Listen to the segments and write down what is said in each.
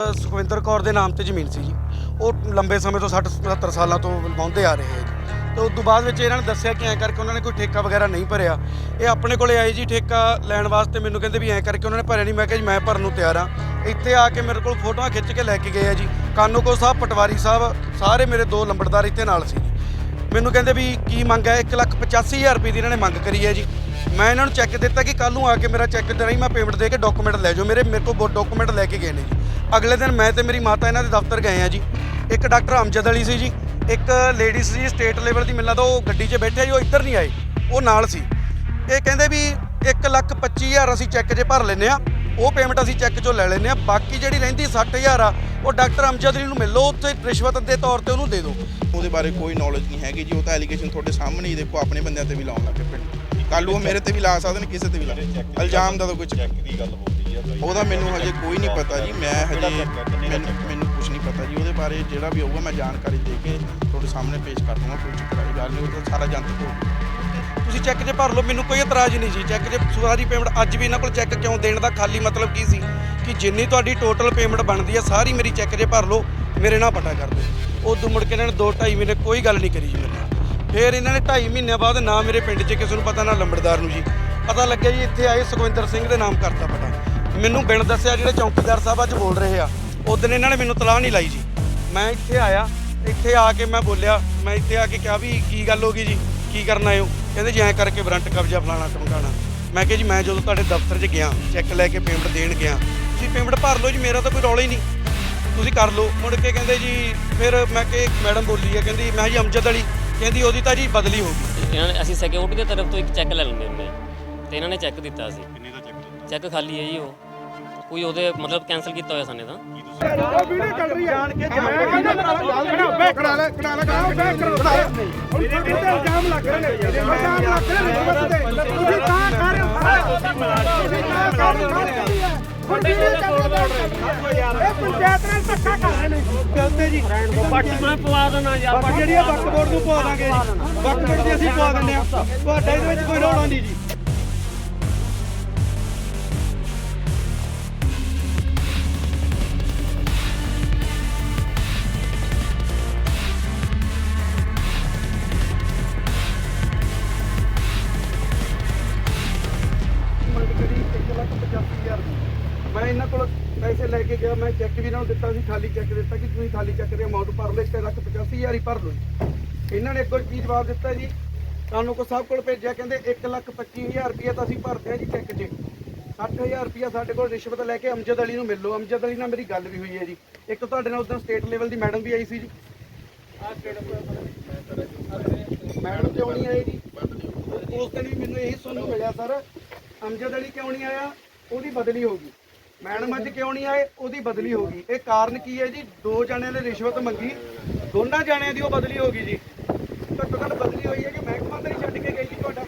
ਸੁਖਵਿੰਦਰ ਕੌਰ ਦੇ ਨਾਮ ਤੇ ਜ਼ਮੀਨ ਸੀ ਜੀ। ਉਹ ਲੰਬੇ ਸਮੇਂ ਤੋਂ 60 70 ਸਾਲਾਂ ਤੋਂ ਵਾਹੁੰਦੇ ਆ ਰਹੇ ਹੈ ਜੀ। ਤੇ ਉਸ ਤੋਂ ਬਾਅਦ ਵਿੱਚ ਇਹਨਾਂ ਨੇ ਦੱਸਿਆ ਕਿ ਐਂ ਕਰਕੇ ਉਹਨਾਂ ਨੇ ਕੋਈ ਠੇਕਾ ਵਗੈਰਾ ਨਹੀਂ ਭਰਿਆ। ਇਹ ਆਪਣੇ ਕੋਲੇ ਆਏ ਜੀ ਠੇਕਾ ਲੈਣ ਵਾਸਤੇ ਮੈਨੂੰ ਕਹਿੰਦੇ ਵੀ ਐਂ ਕਰਕੇ ਉਹਨਾਂ ਨੇ ਭਰਿਆ ਨਹੀਂ। ਮੈਂ ਕਿਹਾ ਜੀ ਮੈਂ ਭਰਨ ਨੂੰ ਤਿਆਰ ਆ। ਇੱਥੇ ਆ ਕੇ ਮੇਰੇ ਕੋਲ ਫੋਟੋਆਂ ਖਿੱਚ ਕੇ ਲੈ ਕੇ ਗਏ ਆ ਜੀ। ਕਾਨੂੰਗੋ ਸਾਹਿਬ, ਪਟਵਾਰੀ ਸਾਹਿਬ, ਸਾਰੇ ਮੇਰੇ ਦੋ ਲੰਬੜਦਾਰ ਇੱਥੇ ਨਾਲ ਸੀ ਮੈਨੂੰ ਕਹਿੰਦੇ ਵੀ ਕੀ ਮੰਗ ਹੈ? 185000 ਰੁਪਏ ਦੀ ਇਹਨਾਂ ਨੇ ਮੰਗ ਕਰੀ ਹੈ ਜੀ। ਮੈਂ ਇਹਨਾਂ ਨੂੰ ਚੈੱਕ ਦਿੱਤਾ ਕਿ ਕੱਲ ਨੂੰ ਆ ਕੇ ਮੇਰਾ ਚੈੱਕ ਦੇ ਰਾਹੀਂ ਮੈਂ ਪੇਮੈਂਟ ਦੇ ਕੇ ਡਾਕੂਮੈਂਟ ਲੈ ਜਾਓ। ਮੇਰੇ ਮੇਰੇ ਕੋਲ ਡਾਕੂਮੈਂਟ ਲੈ ਕੇ ਗਏ ਨੇ ਜੀ। ਅਗਲੇ ਦਿਨ ਮੈਂ ਤੇ ਮੇਰੀ ਮਾਤਾ ਇਹਨਾਂ ਦੇ ਦਫ਼ਤਰ ਗਏ ਆ ਜੀ। ਇੱਕ ਡਾਕਟਰ ਅਮਜਦ ਅਲੀ ਸੀ ਜੀ ਇੱਕ ਲੇਡੀ ਸੀ ਸਟੇਟ ਲੈਵਲ ਦੀ ਮਿਲਦਾ ਉਹ ਗੱਡੀ 'ਚ ਬੈਠੇ ਜੀ ਉਹ ਇੱਧਰ ਨਹੀਂ ਆਏ ਉਹ ਨਾਲ ਸੀ। ਇਹ ਕਹਿੰਦੇ ਵੀ 125000 ਅਸੀਂ ਚੈੱਕ 'ਚ ਭਰ ਲੈਨੇ ਆ ਉਹ ਪੇਮੈਂਟ ਅਸੀਂ ਚੈੱਕ 'ਚੋਂ ਲੈ ਲੈਨੇ ਆ ਬਾਕੀ ਜਿਹੜੀ ਰਹਿੰਦੀ 60000 ਆ ਉਹ ਡਾਕਟਰ ਅਮਜਦ ਅਲੀ ਨੂੰ ਮਿਲ ਉੱਥੇ ਰਿਸ਼ਵਤ ਦੇ ਤੌਰ ਤੇ ਉਹਨੂੰ ਦੇ ਦਿਓ। ਉਹਦੇ ਬਾਰੇ ਕੋਈ ਨੌਲੇਜ ਨਹੀਂ ਹੈਗੀ ਜੀ ਉਹ ਤਾਂ ਐਲੀਗੇਸ਼ਨ ਤੁਹਾਡੇ ਸਾਹਮਣੇ ਹੀ ਦੇਖੋ ਆਪਣੇ ਬੰਦਿਆਂ ਤੇ ਵੀ ਲਾਉਣ ਲੱਗੇ ਪਿੰਡ ਕੱਲ ਉਹ ਮੇਰੇ ਤੇ ਵੀ ਲਾ ਸਕਦੇ ਨੇ ਕਿਸੇ ਤੇ ਵੀ ਲਾ ਇਲਜ਼ਾਮ ਦਾ ਤਾਂ ਕੋਈ ਚੱਕ ਦੀ ਗੱਲ ਆ ਉਹਦਾ ਮੈਨੂੰ ਹਜੇ ਕੋਈ ਨਹੀਂ ਪਤਾ ਜੀ। ਮੈਂ ਹਜੇ ਮੈਨੂੰ ਮੈਨੂੰ ਕੁਝ ਨਹੀਂ ਪਤਾ ਜੀ। ਉਹਦੇ ਬਾਰੇ ਜਿਹੜਾ ਵੀ ਹੋਊਗਾ ਮੈਂ ਜਾਣਕਾਰੀ ਦੇ ਕੇ ਤੁਹਾਡੇ ਸਾਹਮਣੇ ਪੇਸ਼ ਕਰ ਦੂੰਗਾ। ਕੋਈ ਚੱਕਰ ਵਾਲੀ ਗੱਲ ਨਹੀਂ। ਉਹ ਤਾਂ ਸਾਰਾ ਜਨਤਕ ਹੋਊਗਾ ਤੁਸੀਂ ਚੈੱਕ 'ਚ ਭਰ ਲਓ, ਮੈਨੂੰ ਕੋਈ ਇਤਰਾਜ਼ ਨਹੀਂ ਜੀ। ਚੈੱਕ 'ਚ ਸਾਰੀ ਪੇਮੈਂਟ ਅੱਜ ਵੀ ਇਹਨਾਂ ਕੋਲ ਚੈੱਕ ਕਿਉਂ ਦੇਣ ਦਾ ਖਾਲੀ ਮਤਲਬ ਕੀ ਸੀ? ਕਿ ਜਿੰਨੀ ਤੁਹਾਡੀ ਟੋਟਲ ਪੇਮੈਂਟ ਬਣਦੀ ਹੈ ਸਾਰੀ ਮੇਰੀ ਚੈੱਕ 'ਚ ਭਰ ਲਓ, ਮੇਰੇ ਨਾਲ ਪਤਾ ਕਰ ਦਿਓ। ਉਦੋਂ ਮੁੜ ਕੇ ਇਹਨਾਂ ਨੇ 2 2.5 ਮਹੀਨੇ ਕੋਈ ਗੱਲ ਨਹੀਂ ਕਰੀ ਜੀ ਮੇਰੇ ਨਾਲ। ਫਿਰ ਇਹਨਾਂ ਨੇ 2.5 ਮਹੀਨਿਆਂ ਬਾਅਦ ਨਾ ਮੇਰੇ ਪਿੰਡ 'ਚ ਕਿਸੇ ਨੂੰ ਪਤਾ, ਨਾ ਲੰਬੜਦਾਰ ਨੂੰ ਜੀ। ਪਤਾ ਲੱਗਿਆ ਜੀ, ਇੱਥੇ ਆਏ ਸੁਖਵਿੰਦਰ ਸਿੰਘ ਦੇ ਨਾਮ ਕਰਤਾ ਪਤਾ। ਮੈਨੂੰ ਬਿਨ ਦੱਸਿਆ ਜਿਹੜੇ ਚੌਕੀਦਾਰ ਸਾਹਿਬ ਅੱਜ ਬੋਲ ਰਹੇ ਆ ਉਦੋਂ ਇਹਨਾਂ ਨੇ ਮੈਨੂੰ ਤਲਾਹ ਨਹੀਂ ਲਾਈ ਜੀ। ਮੈਂ ਇੱਥੇ ਆਇਆ ਇੱਥੇ ਆ ਕੇ ਮੈਂ ਬੋਲਿਆ ਮੈਂ ਇੱਥੇ ਆ ਕੇ ਕਿਹਾ ਵੀ ਕੀ ਗੱਲ ਹੋ ਗਈ ਜੀ ਕੀ ਕਰਨ ਹੋ? ਕਹਿੰਦੇ ਜੀ ਐਂ ਕਰਕੇ ਵਾਰੰਟ ਕਬਜ਼ਾ ਫਲਾਣਾ ਟਮਕਾਣਾ ਮੈਂ ਕਿਹਾ ਜੀ ਮੈਂ ਜਦੋਂ ਤੁਹਾਡੇ ਦਫ਼ਤਰ 'ਚ ਗਿਆ ਚੈੱਕ ਲੈ ਕੇ ਪੇਮੈਂਟ ਦੇਣ ਗਿਆ ਤੁਸੀਂ ਪੇਮੈਂਟ ਭਰ ਲਓ ਜੀ ਮੇਰਾ ਤਾਂ ਕੋਈ ਰੌਲਾ ਹੀ ਨਹੀਂ। ਤੁਸੀਂ ਕਰ ਲਓ। ਮੁੜ ਕੇ ਕਹਿੰਦੇ ਜੀ ਫਿਰ ਮੈਂ ਕਿ ਮੈਡਮ ਬੋਲੀ ਹੈ ਕਹਿੰਦੀ ਮੈਂ ਜੀ ਅਮਜਦ ਅਲੀ ਕਹਿੰਦੀ ਉਹਦੀ ਤਾਂ ਜੀ ਬਦਲੀ ਹੋ ਗਈ। ਇਹਨਾਂ ਨੇ ਅਸੀਂ ਸਿਕਿਉਰਿਟੀ ਦੇ ਤਰਫ ਤੋਂ ਇੱਕ ਚੈੱਕ ਲੈ ਲੈਂਦੇ ਹੁੰਦੇ ਤੇ ਇਹਨਾਂ ਨੇ ਚੈੱਕ ਦਿੱਤਾ ਸੀ। ਕਿੰਨੇ ਦਾ ਚੱਕ ਦਿੱਤਾ? ਚੈੱਕ ਖਾਲੀ ਹੈ ਜੀ ਉਹ। ਕੋਈ ਉਹਦੇ ਮਤਲਬ ਕੈਨਸਲ ਕੀਤਾ ਹੋਇਆ ਸਾਨੇ ਤਾਂ। ਪੰਚਾਇਤ ਨਾਲ ਧੱਕਾ ਕਰ ਰਹੇ ਨੇ ਗਲਤੇ ਜੀ ਮੈਂ ਪਵਾ ਦੇਣਾ ਯਾਰ ਜਿਹੜੀ ਆ ਨੂੰ ਪਵਾ ਦਾਂਗੇ ਜੀ। ਵਕਤ ਦੀ ਅਸੀਂ ਪਵਾ ਦਿੰਦੇ ਆ ਤੁਹਾਡਾ ਇਹਦੇ ਵਿੱਚ ਕੋਈ ਰੌਲਾ ਨਹੀਂ ਜੀ। ਦਿੱਤਾ ਸੀ, ਖਾਲੀ ਚੈੱਕ ਦਿੱਤਾ ਕਿ ਤੁਸੀਂ ਖਾਲੀ ਚੈੱਕ ਦੇ ਅਮਾਉਂਟ ਭਰ ਲਓ 1 ਲੱਖ 85000 ਹੀ ਭਰ ਲਓ ਜੀ। ਇਹਨਾਂ ਨੇ ਅੱਗੋਂ ਕੀ ਜਵਾਬ ਦਿੱਤਾ ਜੀ? ਤੁਹਾਨੂੰ ਕੋ ਸਭ ਕੋਲ ਭੇਜਿਆ, ਕਹਿੰਦੇ 1 ਲੱਖ 25000 ਰੁਪਏ ਤਾਂ ਅਸੀਂ ਭਰਦੇ ਆ ਜੀ ਚੈੱਕ 'ਚ। 60000 ਰੁਪਏ ਸਾਡੇ ਕੋਲ ਰਿਸ਼ਵਤ ਲੈ ਕੇ ਅਮਜਦ ਅਲੀ ਨੂੰ ਮਿਲ। ਲਓ ਅਮਜਦ ਅਲੀ ਨਾਲ ਮੇਰੀ ਗੱਲ ਵੀ ਹੋਈ ਹੈ ਜੀ। ਇੱਕ ਤੁਹਾਡੇ ਨਾਲ ਉਦੋਂ ਸਟੇਟ ਲੈਵਲ ਦੀ ਮੈਡਮ ਵੀ ਆਈ ਸੀ ਜੀ। ਮੈਡਮ ਕਿਉਂ ਨਹੀਂ ਆਈ ਜੀ? ਉਸ ਦਿਨ ਵੀ ਮੈਨੂੰ ਇਹੀ ਸੁਣਨ ਨੂੰ ਮਿਲਿਆ, ਸਰ, ਅਮਜਦ ਅਲੀ ਕਿਉਂ ਨਹੀਂ ਆਇਆ? ਉਹਦੀ ਬਦਲੀ ਹੋ ਗਈ। ਮੈਡਮ ਅੱਜ ਕਿਉਂ ਨਹੀਂ ਆਏ? ਉਹਦੀ ਬਦਲੀ ਹੋ ਗਈ। ਇਹ ਕਾਰਨ ਕੀ ਹੈ ਜੀ? ਦੋ ਜਣਿਆਂ ਨੇ ਰਿਸ਼ਵਤ ਮੰਗੀ। ਦੋਨਾਂ ਜਣਿਆਂ ਦੀ ਉਹ ਬਦਲੀ ਹੋ ਗਈ ਜੀ। ਘੱਟੋ ਘੱਟ ਬਦਲੀ ਹੋਈ ਹੈ ਕਿ ਮਹਿਕਮਾ ਤਾਂ ਨਹੀਂ ਛੱਡ ਕੇ ਗਈ ਜੀ ਤੁਹਾਡਾ?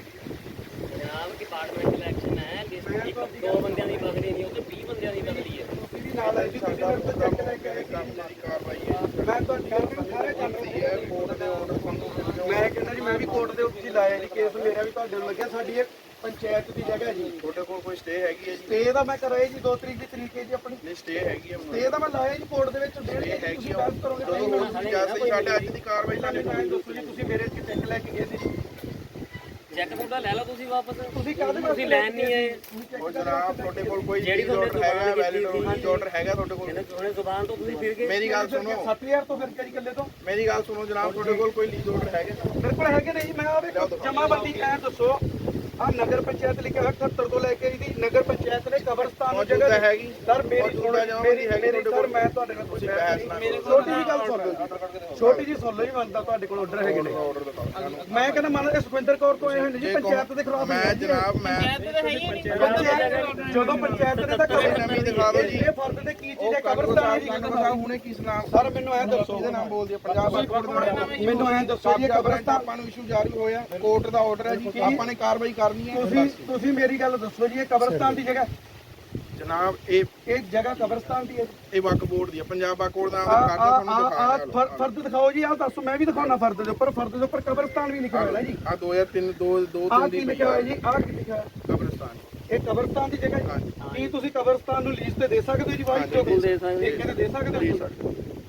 ਜਨਾਬ ਡਿਪਾਰਟਮੈਂਟ ਇਲੈਕਸ਼ਨ ਹੈ ਲਿਸਟ ਦੋ ਬੰਦਿਆਂ ਦੀ ਬਦਲੀ ਨਹੀਂ ਉਹ ਤੇ 20 ਬੰਦਿਆਂ ਦੀ ਬਦਲੀ ਹੈ। ਤੁਸੀਂ ਨਾਲ ਆਏ ਜੀ ਤੁਸੀਂ ਮੇਰੇ ਤੋਂ ਚੈੱਕ ਲੈ ਕੇ ਆਏ ਕੰਮ ਜਿਹੜੀ ਕਾਰਵਾਈ ਹੈ ਮੈਂ ਗੱਲ ਨੂੰ ਸਾਰੇ ਜਾਣਦੀ ਹੈ ਕੋਰਟ ਦੇ ਆਰਡਰ ਮੈਂ ਕਹਿੰਦਾ ਜੀ ਮੈਂ ਵੀ ਕੋਰਟ ਦੇ ਉੱਤੇ ਹੀ ਲਾਇਆ ਜੀ ਕੇਸ ਮੇਰਾ ਵੀ ਤੁਹਾਡੇ ਨੂੰ ਲੱਗਿਆ ਸਾਡੀ ਇਹ ਪੰਚਾਇਤ ਦੀ ਜਗ੍ਹਾ ਜੀ। ਤੁਹਾਡੇ ਕੋਲ ਕੋਈ ਸਟੇ ਹੈਗੀ ਹੈ ਜੀ? ਸਟੇ ਦਾ ਮੈਂ ਕਰਾਇਆ ਜੀ 2 ਤਰੀਕ ਦੀ ਤਰੀਕ ਹੈ ਜੀ ਆਪਣੀ। ਨਹੀਂ ਸਟੇ ਹੈਗੀ ਹੈ ਸਟੇ ਦਾ ਮੈਂ ਲਾਇਆ ਜੀ ਕੋਰਟ ਦੇ ਵਿੱਚ ਡੇਢ ਸਟੇ ਹੈਗੀ ਤੁਸੀਂ ਹੈ ਕਰੋਗੇ ਤਾਂ ਜਦੋਂ ਹੀ ਹੁਣ ਤੁਸੀਂ ਜਾ ਸਕਦੇ ਸਾਡੇ ਅੱਜ ਦੀ ਕਾਰਵਾਈ ਸਾਡੇ ਨਾਲ ਦੱਸੋ ਜੀ ਤੁਸੀਂ ਮੇਰੇ ਇੱਥੇ ਚੈੱਕ ਲੈ ਕੇ ਗਏ ਸੀ। ਚੈੱਕ ਤੁਹਾਡਾ ਲੈ ਲਓ ਤੁਸੀਂ ਵਾਪਸ। ਤੁਸੀਂ ਕਾਹਦੇ ਤੁਸੀਂ ਲੈਣ ਨਹੀਂ ਆਏ। ਉਹ ਜਨਾਬ ਤੁਹਾਡੇ ਕੋਲ ਕੋਈ ਜਿਹੜੀ ਤੁਹਾਡੇ ਆਰਡਰ ਹੈਗਾ ਵੈਲਿਡ ਕੀਤੀ ਆਰਡਰ ਹੈਗਾ ਤੁਹਾਡੇ ਕੋਲ? ਉਹਨੇ ਜ਼ੁਬਾਨ ਤੋਂ ਤੁਸੀਂ ਫਿਰ ਗਏ। ਮੇਰੀ ਗੱਲ ਸੁਣੋ। 7000 ਤੋਂ ਫਿਰ ਕਰੀ ਗੱਲੇ ਤੋਂ? ਮੇਰੀ ਗੱਲ ਸੁਣੋ ਜਨਾਬ ਤੁਹਾਡੇ ਕੋਲ ਕੋਈ ਲੀਜ਼ ਆਰਡਰ ਹੈਗਾ? ਮੇਰੇ ਕੋਲ ਹੈਗੇ ਨਹੀਂ ਜੀ ਮੈਂ ਆਵੇ ਜਮਾਬੰਦੀ ਐ ਦੱਸੋ। ਆ ਨਗਰ ਪੰਚਾਇਤ ਲਿਖਿਆ ਹੋਇਆ 78 ਤੋਂ ਲੈ ਕੇ ਇਹਦੀ ਨਗਰ ਪੰਚਾਇਤ ਨੇ ਕਬਰਸਤਾਨ ਨੂੰ ਜਗ੍ਹਾ ਹੈਗੀ। ਸਰ ਮੇਰੀ ਮੇਰੀ ਹੈਗੀ ਮੇਰੀ ਸਰ ਕੋਲ। ਮੈਂ ਤੁਹਾਡੇ ਨਾਲ ਕੋਈ ਨਾ ਕਰੋ। ਛੋਟੀ ਜੀ ਗੱਲ ਸੁਣ ਲਓ ਜੀ। ਛੋਟੀ ਜੀ ਸੁਣ ਲਓ ਜੀ ਮੰਨਦਾ ਤੁਹਾਡੇ ਕੋਲ ਆਰਡਰ ਹੈਗੇ ਨੇ। ਮੈਂ ਕਹਿੰਦਾ ਮੰਨ ਲਓ ਇਹ ਸੁਖਵਿੰਦਰ ਕੌਰ ਤੋਂ ਆਏ ਹੋਏ ਨੇ ਜੀ ਪੰਚਾਇਤ ਦੇ ਖਿਲਾਫ ਮੈਂ ਜਨਾਬ ਮੈਂ ਜਦੋਂ ਪੰਚਾਇਤ ਨੇ ਤਾਂ ਇਹ ਨਵੀਂ ਦਿਖਾ ਦਿਓ ਜੀ। ਇਹ ਫਰਦ ਤੇ ਕੀ ਚੀਜ਼ ਹੈ? ਕਬਰਸਤਾਨ ਦੀ ਹੁਣੇ ਕੀ ਸੁਣਾ ਸਰ ਮੈਨੂੰ ਐ ਦੱਸੋ। ਇਹਦੇ ਨਾਮ ਬੋਲਦੀ ਹੈ? ਪੰਜਾਬ ਮੈਨੂੰ ਐ ਦੱਸੋ ਜੀ ਇਹ ਕਬਰਸਤਾਨ ਆਪਾਂ ਨੂੰ ਇਸ਼ੂ ਜਾਰੀ ਹੋਇਆ। ਕੋਰਟ ਦਾ ਆਰਡਰ ਹੈ ਜੀ ਆਪਾਂ ਨੇ ਕਾਰਵਾਈ ਕਰਨੀ ਹੈ। ਤੁਸੀਂ ਤੁਸੀਂ ਮੇਰੀ ਗੱਲ ਦੱਸੋ ਜੀ ਇਹ ਕਬਰਸਤਾਨ ਦੀ ਜਗ੍ਹਾ ਜਨਾਬ ਇਹ ਇਹ ਜਗ੍ਹਾ ਕਬਰਸਤਾਨ ਦੀ ਹੈ ਇਹ ਵਕ ਬੋਰਡ ਦੀ ਹੈ ਪੰਜਾਬ ਵਕ ਬੋਰਡ ਦਾ ਆ ਆਰਡਰ ਆ ਤੁਹਾਨੂੰ ਆ ਫਰ- ਫਰਦ ਦਿਖਾਓ ਜੀ ਆ ਦੱਸੋ ਮੈਂ ਵੀ ਦਿਖਾਉਣਾ ਫਰਦ ਦੇ ਉੱਪਰ ਫਰਦ ਦੇ ਉੱਪਰ ਕਬਰਸਤਾਨ ਵੀ ਲਿਖਿਆ ਹੋਇਆ ਜੀ। ਆ 2003 2 2 ਆ 3 ਕੀ ਦੀ ਲਿਖਿਆ ਹੋਇਆ ਜੀ? ਆ ਕੀ ਲਿਖਿਆ ਹੋਇਆ? ਕਬਰਸਤਾਨ ਇਹ ਕਬਰਸਤਾਨ ਦੀ ਜਗ੍ਹਾ ਹੈ। ਕੀ ਤੁਸੀਂ ਕਬਰਸਤਾਨ ਨੂੰ ਲੀਜ਼ ਤੇ ਦੇ ਸਕਦੇ ਹੋ ਜੀ ਵਾਈ ਬਿਲਕੁਲ ਦੇ ਸਕਦੇ ਠੇਕੇ ਤੇ ਦੇ ਸਕਦੇ ਹੋ?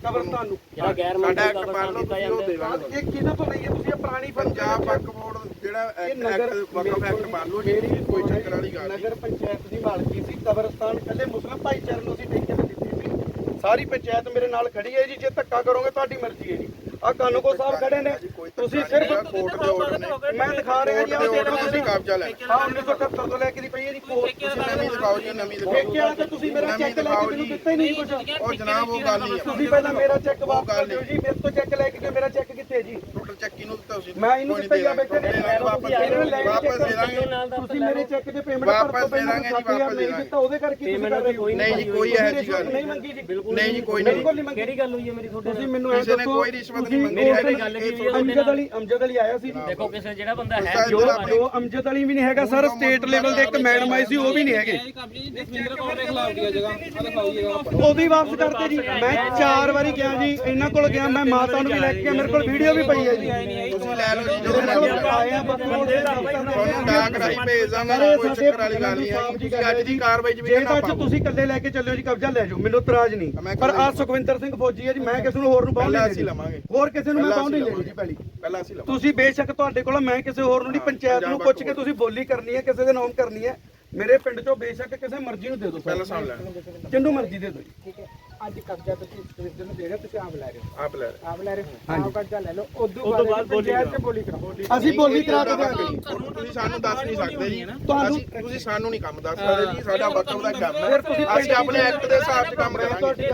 ਕਬਰਸਤਾਨ ਨੂੰ। ਜਿਹੜਾ ਗੈਰ ਸਾਡਾ ਐਕਟ ਮੰਨ ਲਓ ਤੁਸੀਂ ਉਹ ਜਾਂਦਾ ਦੇ ਦਾਂਗੇ ਇਹ ਕਿਹਨਾਂ ਤੋਂ ਲਈ ਹੈ? ਤੁਸੀਂ ਇਹ ਪੁਰਾਣੀ ਪੰਜਾਬ ਵਕਫ ਬੋਰਡ ਜਿਹੜਾ ਐਕਟ ਵਕਫ ਐਕਟ ਮੰਨ ਲਓ ਜੀ ਮੇਰੀ ਕੋਈ ਚੱਕਰ ਵਾਲੀ ਗੱਲ ਨਹੀਂ। ਨਗਰ ਪੰਚਾਇਤ ਦੀ ਮਾਲਕੀ ਸੀ। ਕਬਰਸਤਾਨ ਕੱਲੇ ਮੁਸਲਮ ਭਾਈਚਾਰੇ ਨੂੰ ਅਸੀਂ ਠੇਕੇ ਤੇ ਦਿੱਤੀ ਸੀ। ਸਾਰੀ ਪੰਚਾਇਤ ਮੇਰੇ ਨਾਲ ਖੜੀ ਹੈ ਜੀ। ਜੇ ਧੱਕਾ ਕਰੋਗੇ ਤੁਹਾਡੀ ਮਰਜ਼ੀ ਹੈ ਜੀ। ਆ ਕਾਨੂੰਗੋ ਸਾਹਿਬ ਖੜੇ ਨੇ। ਤੁਸੀਂ ਸਿਰਫ ਕੋਰਟ ਦੇ ਆਰਡਰ ਨੇ ਮੈਂ ਦਿਖਾ ਰਿਹਾ ਜੀ ਦੇ ਦੇਖੋ ਆਰਡਰ ਤੁਸੀਂ ਕਬਜ਼ਾ ਲੈ। ਹਾਂ 1978 ਤੋਂ ਲੈ ਕੇ ਦੀ ਪਈ ਹੈ ਜੀ ਕੋਰਟ ਤੁਸੀਂ ਨਵੀਂ ਦਿਖਾਓ ਜੀ ਨਵੀਂ ਦਿਖਾਓ। ਠੇਕੇ ਵਾਲਾ ਤੇ ਤੁਸੀਂ ਮੇਰਾ ਚੈੱਕ ਲੈ ਕੇ ਮੈਨੂੰ ਦਿੱਤਾ ਹੀ ਨਹੀਂ ਕੁਝ ਉਹ ਜਨਾਬ ਉਹ ਗੱਲ ਨਹੀਂ ਤੁਸੀਂ ਪਹਿਲਾਂ ਮੇਰਾ ਚੈੱਕ ਵਾਪਸ ਕਰ ਦਿਓ ਜੀ ਮੇਰੇ ਤੋਂ ਚੈੱਕ ਲੈ ਕੇ ਦਿਓ ਮੇਰਾ ਚੈੱਕ ਕਿੱਥੇ ਹੈ ਜੀ? ਟੋਟਲ ਚੈੱਕ ਕਿਹਨੂੰ ਦਿੱਤਾ ਤੁਸੀਂ? ਮੈਂ ਇਹਨੂੰ ਦਿੱਤਾ ਹੀ ਆ ਬੈਠੇ ਨੇ। ਵਾਪਸ ਦੇ ਦਾਂਗੇ ਨਾਲ ਦਾ ਤੁਸੀਂ ਮੇਰੇ ਚੈੱਕ ਦੇ ਪੇਮੈਂਟ ਵਾਪਸ ਦੇ ਦਾਂਗੇ ਜੀ, ਵਾਪਸ ਦੇ ਦਿੱਤਾ ਉਹਦੇ ਕਰਕੇ ਤੁਸੀਂ ਕਰ ਰਹੇ ਹੋ। ਨਹੀਂ ਜੀ ਕੋਈ ਇਹੋ ਜਿਹੀ ਗੱਲ ਨਹੀਂ। ਮੰਗੀ ਜੀ। ਬਿਲਕੁਲ ਨਹੀਂ। ਜੀ ਕੋਈ ਨਹੀਂ। ਕਿਹੜੀ ਗੱਲ ਹੋਈ ਹੈ ਮੇਰੀ ਤੁਹਾਡੇ ਤੁਸੀਂ ਮੈਨੂੰ ਇਹ ਦੱਸੋ ਕੋਈ ਰਿਸ਼ਵਤ ਨਹੀਂ ਮੰਗੀ। ਮੇਰੀ ਹੈਗੀ। ਗੱਲ ਕੀ ਹੋਈ ਹੈ ਅਲੀ ਅਮਜਦ ਅਲੀ ਆਇਆ ਸੀ ਜੀ। ਦੇਖੋ ਕਿਸੇ ਜਿਹੜਾ ਬੰਦਾ ਹੈ ਜੋ ਜੋ ਅਮਜਦ ਅਲੀ ਵੀ ਨਹੀਂ ਹੈਗਾ ਸਰ ਸਟੇਟ ਲੈਵਲ ਦੇ ਇੱਕ ਮੈਡਮ ਆਈ ਸੀ ਉਹ ਵੀ ਨਹੀਂ ਹੈਗੇ। ਉਹਦੀ ਵਾਪਸ ਕਰਤੇ ਜੀ। ਮੈਂ ਚਾਰ ਵਾਰੀ ਗਿਆ ਜੀ ਇਹਨਾਂ ਕੋਲ ਗਿਆ ਮੈਂ ਮਾਤਾ ਨੂੰ ਵੀ ਲੈ ਕੇ ਗਿਆ ਮੇਰੇ ਕੋਲ ਵੀਡੀਓ ਵੀ ਪਈ ਹੈ ਜੀ। ਤੁਸੀਂ ਲੈ ਲਓ ਜੀ ਤੁਹਾਨੂੰ ਡਾਕ ਰਾਹੀਂ ਭੇਜ ਦਾਂਗਾ ਕੋਈ ਚੱਕਰ ਵਾਲੀ ਗੱਲ ਨਹੀਂ ਹੈ। ਅੱਜ ਦੀ ਕਾਰਵਾਈ 'ਚ ਵੀ ਜੇ ਤਾਂ ਪਾਓ ਤੁਸੀਂ ਇਕੱਲੇ ਲੈ ਕੇ ਚੱਲਿਓ ਜੀ ਕਬਜ਼ਾ ਲੈ ਜਾਓ ਮੈਨੂੰ ਇਤਰਾਜ਼ ਨਹੀਂ। ਪਰ ਆ ਸੁਖਵਿੰਦਰ ਸਿੰਘ ਫੌਜੀ ਹੈ ਜੀ ਮੈਂ ਕਿਸੇ ਨੂੰ ਹੋਰ ਨੂੰ ਬਾਹਰ ਪਹਿਲਾਂ ਨਹੀਂ। ਲਵਾਂਗੇ। ਹੋਰ ਕਿਸੇ ਨੂੰ ਮੈਂ ਬਾਹਰ ਨਹੀਂ ਲੈਣੀ ਜੀ ਪਹਿਲੀ। ਪਹਿਲਾਂ ਅਸੀਂ ਲਵਾਂਗੇ। ਤੁਸੀਂ ਬੇਸ਼ੱਕ ਤੁਹਾਡੇ ਕੋਲ ਮੈਂ ਕਿਸੇ ਹੋਰ ਨੂੰ ਨਹੀਂ ਪੰਚਾਇਤ ਨੂੰ ਪੁੱਛ ਕੇ ਤੁਸੀਂ ਬੋਲੀ ਕਰਨੀ ਹੈ ਕਿਸੇ ਦੇ ਨਾਮ ਕਰਨੀ ਹੈ। ਮੇਰੇ ਪਿੰਡ ਚੋਂ ਬੇਸ਼ੱਕ ਕਿਸੇ ਮਰਜ਼ੀ ਨੂੰ ਦੇ ਦਿਓ ਪਹਿਲਾਂ ਸਾਹ ਲੈਣਾ। ਜਿੰਨੂੰ ਮਰਜ਼ੀ ਦੇ ਦਿਓ। ਜੀ ਅੱਜ ਕਬਜ਼ਾ ਤੁਸੀਂ ਸਵਿਜ਼ਰ ਨੂੰ ਦੇ ਰਹੇ ਹੋ, ਤੁਸੀਂ ਆਪ ਲੈ ਰਹੇ ਹੋ। ਆਪ ਲੈ ਲਓ। ਆਪ ਲੈ ਰਹੇ ਹੋ। ਆਪ ਕਬਜ਼ਾ ਲੈ ਲਓ। ਉਦੋਂ ਬਾਅਦ ਬੋਲੀ ਕਰਾਓ। ਅਸੀਂ ਬੋਲੀ ਕਰਾ ਕੇ ਤੁਹਾਨੂੰ ਤੁਸੀਂ ਸਾਨੂੰ ਦੱਸ ਨਹੀਂ ਸਕਦੇ ਜੀ। ਤੁਹਾਨੂੰ- ਤੁਸੀਂ ਸਾਨੂੰ ਨਹੀਂ ਕੰਮ ਦੱਸ ਸਕਦੇ ਜੀ ਸਾਡਾ ਵਕਫ ਦਾ ਕੰਮ ਹੈ। ਫਿਰ ਤੁਸੀਂ ਪਿੰਡ ਅਸੀਂ ਆਪਣੇ ਐਕਟ ਦੇ ਹਿਸਾਬ 'ਚ ਕੰਮ ਕਰਾਂਗੇ।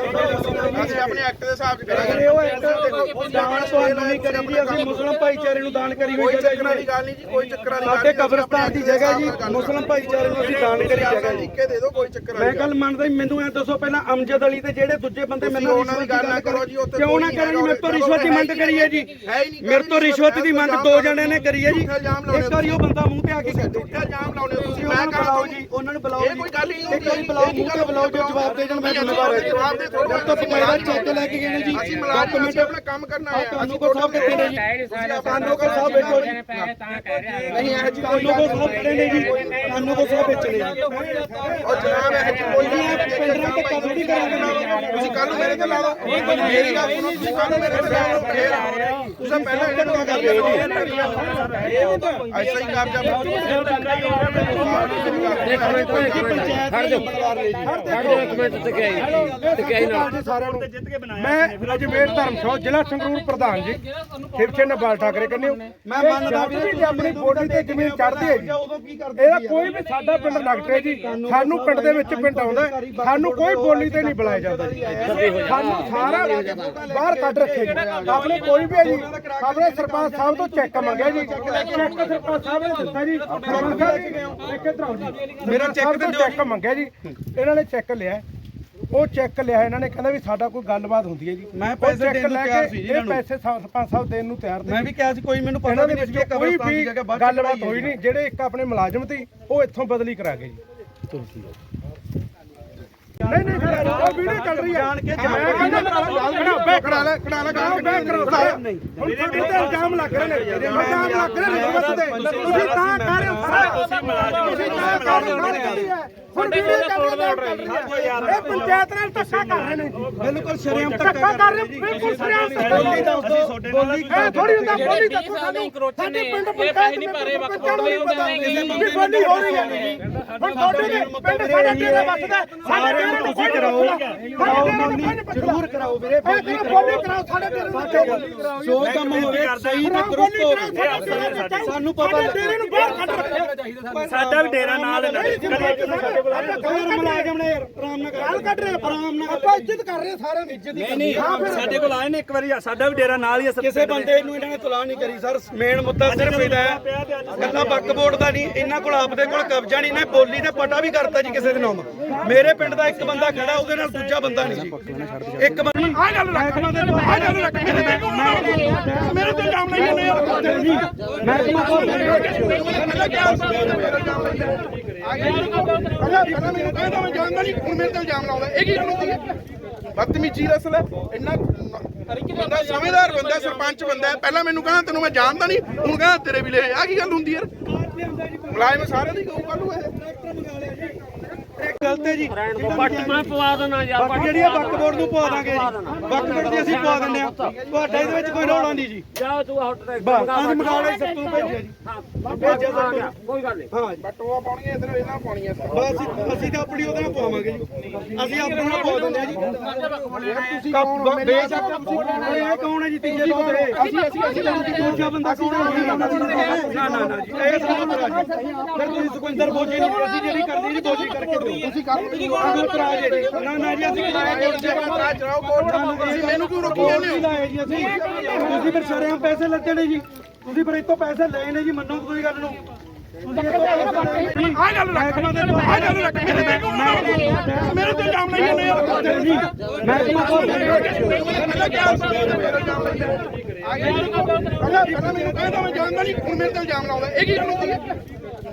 ਅਸੀਂ ਆਪਣੇ ਐਕਟ ਦੇ ਹਿਸਾਬ 'ਚ ਕਰਾਂਗੇ। ਉਹ ਐਕਟ ਦਾਨ ਤੁਹਾਨੂੰ ਨਹੀਂ ਕਰੀ ਜੀ ਅਸੀਂ ਮੁਸਲਮ ਭਾਈਚਾਰੇ ਨੂੰ ਦਾਨ ਕਰੀ ਹੋਈ ਕੋਈ ਜਗ੍ਹਾ ਚੱਕਰ ਵਾਲੀ ਗੱਲ ਨਹੀਂ ਜੀ ਕੋਈ ਚੱਕਰ ਵਾਲੀ ਗੱਲ ਸਾਡੇ। ਕਬਰਸਤਾਨ ਦੀ ਜਗ੍ਹਾ ਜੀ ਮੁਸਲਮ ਭਾਈਚਾਰੇ ਨੂੰ ਅਸੀਂ ਦਾਨ ਕਰੀ ਜਗ੍ਹਾ ਜੀ ਕੇ ਦੇ ਦਿਓ ਕੋਈ ਚੱਕਰ ਮੈਂ ਵਾਲੀ ਗੱਲ ਮੰਨਦਾ ਜੀ, ਮੈਨੂੰ ਐ ਦੱਸੋ ਪਹਿਲਾਂ ਅਮਜਦ ਅਲੀ ਤੇ ਜਿਹੜੇ ਦੂਜੇ ਬੰਦੇ ਮੈਨੂੰ ਉਹਨਾਂ ਦੀ ਗੱਲ ਨਾ ਕਰੋ ਜੀ, ਉੱਥੇ ਕਿਉਂ ਨਾ ਕੋਈ ਕਰਾਂ? ਜੀ ਨਹੀਂ ਮੇਰੇ ਤੋਂ ਰਿਸ਼ਵਤ ਦੀ ਮੰਗ ਕਰੀ ਹੈ ਜੀ। ਹੈ ਹੀ ਨਹੀਂ। ਮੇਰੇ ਤੋਂ ਰਿਸ਼ਵਤ ਦੀ ਮੰਗ ਦੋ ਜਣਿਆਂ ਨੇ ਕਰੀ ਹੈ ਜੀ। ਇੱਕ ਵਾਰੀ ਉਹ ਬੰਦਾ ਮੂੰਹ ਤੇ ਆ ਕੇ ਕਹਿੰਦੇ ਝੂਠਾ ਇਲਜ਼ਾਮ ਲਾਉਣੇ ਹੋ ਤੁਸੀਂ ਮੈਂ ਕਹਾਂ ਜੀ। ਉਹਨਾਂ ਨੂੰ ਬੁਲਾਓ ਇਹ ਕੋਈ ਗੱਲ ਹੀ ਨਹੀਂ ਵਾਰੀ ਬੁਲਾਓ ਮੂੰਹ ਤੇ ਬੁਲਾਓ ਜੋ ਜਵਾਬ ਦੇ ਦੇਣ ਮੈਂ ਜ਼ਿੰਮੇਵਾਰ ਹਾਂ। ਜਵਾਬ ਦੇ ਮੇਰੇ ਤੋਂ ਬਕਾਇਦਾ ਚੈੱਕ ਲੈ ਕੇ ਗਏ ਨੇ ਜੀ। ਅਸੀਂ ਮੁਲਾਜ਼ਮ ਆਪਣਾ ਕੰਮ ਕਰਨਾ ਹੈ। ਕਾਨੂੰਨ ਕੋ ਸਾਹਿਬ ਕਿੱਥੇ ਨੇ ਜੀ? ਕਾਨੂੰਨ ਕੋ ਸਾਹਿਬ ਬੈਠੋ ਜੀ। ਨਹੀਂ ਇਹ ਜੀ ਕਾਨੂੰਨ ਕੋ ਸਾਹਿਬ ਖੜੇ ਨੇ ਜੀ। ਕਾਨੂੰਨ ਕੋ ਸਾਹਿਬ ਵਿੱਚ ਨੇ ਜੀ ਉਹ ਜਨਾਬ ਇਹ ਜੀ ਕੋਈ ਨਹੀਂ। ਹੈ ਪਿੰਡਾਂ ਤੇ ਕਬਰ ਨਹੀਂ ਕਰਾਂਗੇ ਤੁਸੀਂ ਕੱਲ ਮੇਰੇ ਤੇ ਲਾ ਦਿਓ ਮੇਰੀ ਗੱਲ ਸੁਣੋ ਤੁਸੀਂ ਕੱਲ ਮੇਰੇ ਤੇ ਲਾ ਦਿਓ ਫੇਰ ਤੁਸੀਂ ਪਹਿਲਾਂ ਇਹਨਾਂ ਨੂੰ ਕਰ ਦਿਓ ਐਸਾ ਹੀ ਕਬਜ਼ਾ ਮੈਂ ਅਜਮੇਰ ਧਰਮਸ਼ਾਲਾ ਜ਼ਿਲ੍ਹਾ ਸੰਗਰੂਰ ਪ੍ਰਧਾਨ ਜੀ। ਸ਼ਿਵ ਸੈਨਾ ਬਾਲ ਠਾਕਰੇ ਕਹਿੰਦੇ ਹੋ ਮੈਂ ਮੰਨਦਾ ਵੀ ਜੇ ਆਪਣੀ ਬੋਡੀ ਤੇ ਜ਼ਮੀਨ ਚੜਦੀ ਹੈ ਜੀ ਇਹਦਾ ਕੋਈ ਵੀ ਸਾਡਾ ਪਿੰਡ ਲੱਗਦਾ ਜੀ ਸਾਨੂੰ ਪਿੰਡ ਦੇ ਵਿੱਚ ਪਿੰਡ ਆਉਂਦਾ ਸਾਨੂੰ ਕੋਈ ਬੋਲੀ ਤੇ ਨਹੀਂ ਬੁਲਾਇਆ ਜਾਂਦਾ ਜੀ। ਸਾਨੂੰ ਸਾਰਾ ਬਾਹਰ ਕੱਢ ਰੱਖੇ ਜੀ। ਆਪਣੇ ਕੋਈ ਵੀ ਹੈ ਜੀ ਆਪਣੇ ਸਰਪੰਚ ਸਾਹਿਬ ਤੋਂ ਚੈੱਕ ਮੰਗਿਆ ਜੀ। ਚੈੱਕ ਸਰਪੰਚ ਸਾਹਿਬ ਨੇ ਦਿੱਤਾ ਜੀ। ਸਰਪੰਚ ਸਾਹਿਬ ਇੱਕ ਇੱਧਰ ਆਓ ਜੀ। ਮੇਰਾ ਚੈੱਕ ਤੇ ਚੈੱਕ ਮੰਗਿਆ ਜੀ। ਇਹਨਾਂ ਨੇ ਚੈੱਕ ਲਿਆ। ਉਹ ਚੈੱਕ ਲਿਆ ਇਹਨਾਂ ਨੇ ਕਹਿੰਦਾ ਵੀ ਸਾਡਾ ਕੋਈ ਗੱਲਬਾਤ ਹੁੰਦੀ ਹੈ ਜੀ। ਮੈਂ ਪੈਸੇ ਦੇਣ ਨੂੰ ਤਿਆਰ ਸੀ ਜੀ ਇਹਨਾਂ ਇਹ ਨੂੰ। ਪੈਸੇ ਸਰਪੰਚ ਸਾਹਿਬ ਦੇਣ ਨੂੰ ਤਿਆਰ ਨੇ ਮੈਂ ਵੀ ਕਿਹਾ ਸੀ ਕੋਈ ਮੈਨੂੰ ਪਤਾ ਨਹੀਂ ਸੀ ਕੋਈ ਵੀ ਗੱਲਬਾਤ ਹੋਈ ਨਹੀਂ ਜਿਹੜੇ ਇੱਕ ਆਪਣੇ ਮੁਲਾਜ਼ਮ ਸੀ ਉਹ ਇੱਥੋਂ ਬਦਲੀ ਕਰਾ ਗਏ ਜੀ। ਨਹੀਂ ਨਹੀਂ ਸਰ, ਉਹ ਵੀਡੀਓ ਚੱਲ ਰਹੀ ਹੈ। ਜਾਣ ਕੇ ਕਰਾ ਬੈਕ ਕਰਾ ਲੈ ਕਰਾ ਲੈ ਕਰਾਓ ਬੈਕ ਕਰਾਓ ਨਹੀਂ ਹੁਣ ਤੁਹਾਡੇ ਤੇ ਇਲਜ਼ਾਮ ਲੱਗ ਰਹੇ ਨੇ। ਇਲਜ਼ਾਮ ਲੱਗ ਰਹੇ ਨੇ ਰਿਸ਼ਵਤ ਦੇ ਤੁਸੀਂ ਤਾਂ ਕਰ ਰਹੇ ਹੋ ਸਾਰਾ। ਤੁਸੀਂ ਤਾਂ ਕਰ ਰਹੇ ਹੋ। ਹੁਣ ਵੀਡੀਓ ਚੱਲ ਰਹੀ ਹੈ। ਇਹ ਪੰਚਾਇਤ ਨਾਲ ਧੱਕਾ ਕਰ ਰਹੇ ਨੇ। ਬਿਲਕੁਲ ਸ਼ਰਮ ਧੱਕਾ ਕਰ ਰਹੇ ਬਿਲਕੁਲ ਸਰਿਆਮ ਬੋਲੀ ਦੱਸ ਦੋ ਬੋਲੀ ਇਹ ਥੋੜੀ ਹੁੰਦਾ ਬੋਲੀ ਦੱਸੋ ਸਾਨੂੰ ਸਾਡੇ ਪਿੰਡ ਪੰਚਾਇਤ ਨਹੀਂ ਭਰੇ ਵਕਤ ਬੋਲੀ ਹੋ ਰਹੀ ਹੈ ਹੁਣ ਤੁਹਾਡੇ ਦੇ ਪਿੰਡ ਸਾਡੇ ਡੇਰੇ ਵੱਸਦਾ ਸਾਡੇ ਕੋਈ ਕਰਾਓ। ਕਰਾਓ। ਬੋਲੀ ਜ਼ਰੂਰ ਕਰਾਓ ਵੀਰੇ ਬੋਲੀ ਬੋਲੀ ਕਰਾਓ। ਸਾਡੇ ਡੇਰੇ ਨੂੰ ਸਾਡੇ ਬੋਲੀ ਕਰਾਓ। ਜੋ ਕੰਮ ਹੋਵੇ ਸਹੀ ਤੇ ਹੋਵੇ ਸਾਨੂੰ ਪਤਾ ਸਾਡੇ ਡੇਰੇ ਨੂੰ ਬਾਹਰ ਕੱਢ ਰੱਖਿਆ। ਸਾਡਾ ਵੀ ਡੇਰਾ ਨਾਲ ਹੈ ਕਮਰ ਮੁਲਾਜ਼ਮ ਨੇ ਯਾਰ ਆਰਾਮ ਨਾਲ ਗੱਲ ਕੱਢ ਰਹੇ ਆਰਾਮ ਨਾਲ ਆਪਾਂ ਇੱਜ਼ਤ ਕਰ ਰਹੇ ਸਾਰਿਆਂ ਦੀ ਇੱਜ਼ਤ ਨਹੀਂ ਨਹੀਂ ਸਾਡੇ ਕੋਲ ਆਏ ਨੇ ਇੱਕ ਵਾਰੀ ਸਾਡਾ ਵੀ ਡੇਰਾ ਨਾਲ ਹੀ ਕਿਸੇ ਬੰਦੇ ਨੂੰ ਇਹਨਾਂ ਨੇ ਤਲਾਹ ਨਹੀਂ ਕਰੀ ਸਰ। ਮੇਨ ਮੁੱਦਾ ਸਿਰਫ ਇਹਦਾ ਹੈ। ਕੱਲਾ ਬੱਕ ਬੋਰਡ ਦਾ ਨਹੀਂ ਇਹਨਾਂ ਕੋਲ ਆਪਦੇ ਕੋਲ ਕਬਜ਼ਾ ਨਹੀਂ। ਨਾ ਬੋਲੀ ਤੇ ਪਟਾ ਵੀ ਕਰਤਾ ਜੀ ਕਿਸੇ ਦੇ ਨਾਮ ਮੇਰੇ ਪਿੰਡ ਦਾ ਇੱਕ ਬੰਦਾ ਖੜਾ ਉਹਦੇ ਨਾਲ ਦੂਜਾ ਬੰਦਾ ਨਹੀਂ ਇੱਕ ਬੰਦਾ ਆ ਗੱਲ ਰੱਖ ਆ ਗੱਲ ਰੱਖ ਮੇਰੇ ਤੇ ਇਲਜ਼ਾਮ ਨਹੀਂ ਯਾਰ ਮਹਿਕਮਾ ਕੋਲ ਪਹਿਲਾਂ ਪਹਿਲਾਂ ਮੈਨੂੰ ਕਹਿੰਦਾ ਮੈਂ ਜਾਣਦਾ ਨਹੀਂ ਹੁਣ ਮੇਰੇ ਤੇ ਇਲਜ਼ਾਮ ਲਾਉਂਦਾ ਇਹ ਕੀ ਗੱਲ ਹੁੰਦੀ ਹੈ ਬਦਤਮੀਜ਼ੀ ਦਾ ਅਸਲ ਹੈ ਇੰਨਾ ਬੰਦਾ ਸਮਝਦਾਰ ਬੰਦਾ ਸਰਪੰਚ ਬੰਦਾ। ਪਹਿਲਾਂ ਮੈਨੂੰ ਕਹਿੰਦਾ ਤੈਨੂੰ ਮੈਂ ਜਾਣਦਾ ਨਹੀਂ ਹੁਣ ਕਹਿੰਦਾ ਤੇਰੇ ਵੀ ਲੈ ਆ ਕੀ ਗੱਲ ਹੁੰਦੀ ਯਾਰ ਮੁਲਾਜ਼ਮ ਸਾਰਿਆਂ ਦੀ ਗਊ ਕੱਲੂ ਇਹ ਗਲਤ ਹੈ ਜੀ ਪੱਟ ਮੈਂ ਪਵਾ ਦੇਣਾ ਯਾਰ ਬਾਕੀ ਜਿਹੜੀ ਆ ਬੱਕ ਬੋਰਡ ਨੂੰ ਪਵਾ ਦਾਂਗੇ ਜੀ ਬੱਕ ਬੋਰਡ ਦੀ ਅਸੀਂ ਪਵਾ ਦਿੰਦੇ ਆ ਤੁਹਾਡਾ ਇਹਦੇ ਵਿੱਚ ਕੋਈ ਰੌਲਾ ਨਹੀਂ ਜੀ ਜਾ ਤੂੰ ਹਟ ਤੇ ਬਸ ਅਸੀਂ ਮਗਾ ਲਈ ਸਭ ਤੋਂ ਭੇਜਿਆ ਜੀ ਭੇਜਿਆ ਸਭ ਤੋਂ ਕੋਈ ਗੱਲ ਨਹੀਂ ਹਾਂ ਜੀ ਬਟੂਆ ਪਾਉਣਗੇ ਇਧਰ ਇਹਨਾਂ ਪਾਉਣੀਆਂ ਬਸ ਅਸੀਂ ਅਸੀਂ ਤਾਂ ਆਪਣੀ ਉਹਦੇ ਨਾਲ ਪਵਾਵਾਂਗੇ ਜੀ ਅਸੀਂ ਆਪਣੇ ਨਾਲ ਪਵਾ ਦਿੰਦੇ ਆ ਜੀ ਤੁਸੀਂ ਕੌਣ ਬੇਸ਼ੱਕ ਤੁਸੀਂ ਇਹ ਕੌਣ ਹੈ ਜੀ ਤੀਜੇ ਬੰਦੇ ਅਸੀਂ ਅਸੀਂ ਅਸੀਂ ਦੂਜਾ ਬੰਦਾ ਕੌਣ ਹੈ ਨਾ ਨਾ ਨਾ ਜੀ ਇਹ ਸਾਡਾ ਭਰਾ ਜੀ ਫਿਰ ਤੁਸੀਂ ਸੁਖਵਿੰਦਰ ਬੋਜੀ ਨਹੀਂ ਅਸੀਂ ਜਿਹੜੀ ਕਰਨੀ ਜੀ ਬੋਜੀ ਕਰਕੇ ਤੁਸੀਂ ਕਰ ਆਹ ਭਰਾ ਜੀ ਨਾ ਨਾ ਜੀ ਅਸੀਂ ਕਿਰਾਇਆ ਕੋਟ ਮਾਤਰਾ ਚਲਾਓ ਕੋਟ ਤੁਸੀਂ ਮੈਨੂੰ ਕਿਉਂ ਰੋਕੀ ਜਾਂਦੇ ਨਹੀਂ ਹੋ ਜੀ ਅਸੀਂ। ਤੁਸੀਂ ਫਿਰ ਸ਼ਰੇਆਮ ਪੈਸੇ ਲੱਗੇ ਨੇ ਜੀ। ਤੁਸੀਂ ਫਿਰ ਇਤੋਂ ਪੈਸੇ ਲਏ ਨੇ ਜੀ ਮੰਨੋ ਤੁਸੀਂ ਗੱਲ ਨੂੰ। ਤੁਸੀਂ ਆ ਗੱਲ ਰੱਖ ਆ ਗੱਲ ਰੱਖ ਮੇਰੇ ਤੇ ਮੇਰੇ ਤੇ ਜਾਮ ਨਹੀਂ ਜਾਂਦੇ ਯਾਰ ਜੀ ਮੈਂ ਪਹਿਲਾਂ ਪਹਿਲਾਂ ਮੈਨੂੰ ਕਹਿੰਦਾ ਮੈਂ ਜਾਣਦਾ ਨਹੀਂ ਹੁਣ ਮੇਰੇ ਤੇ ਇਲਜ਼ਾਮ ਲਾਉਂਦਾ। ਇਹ ਕੀ ਹੁੰਦੀ ਹੈ?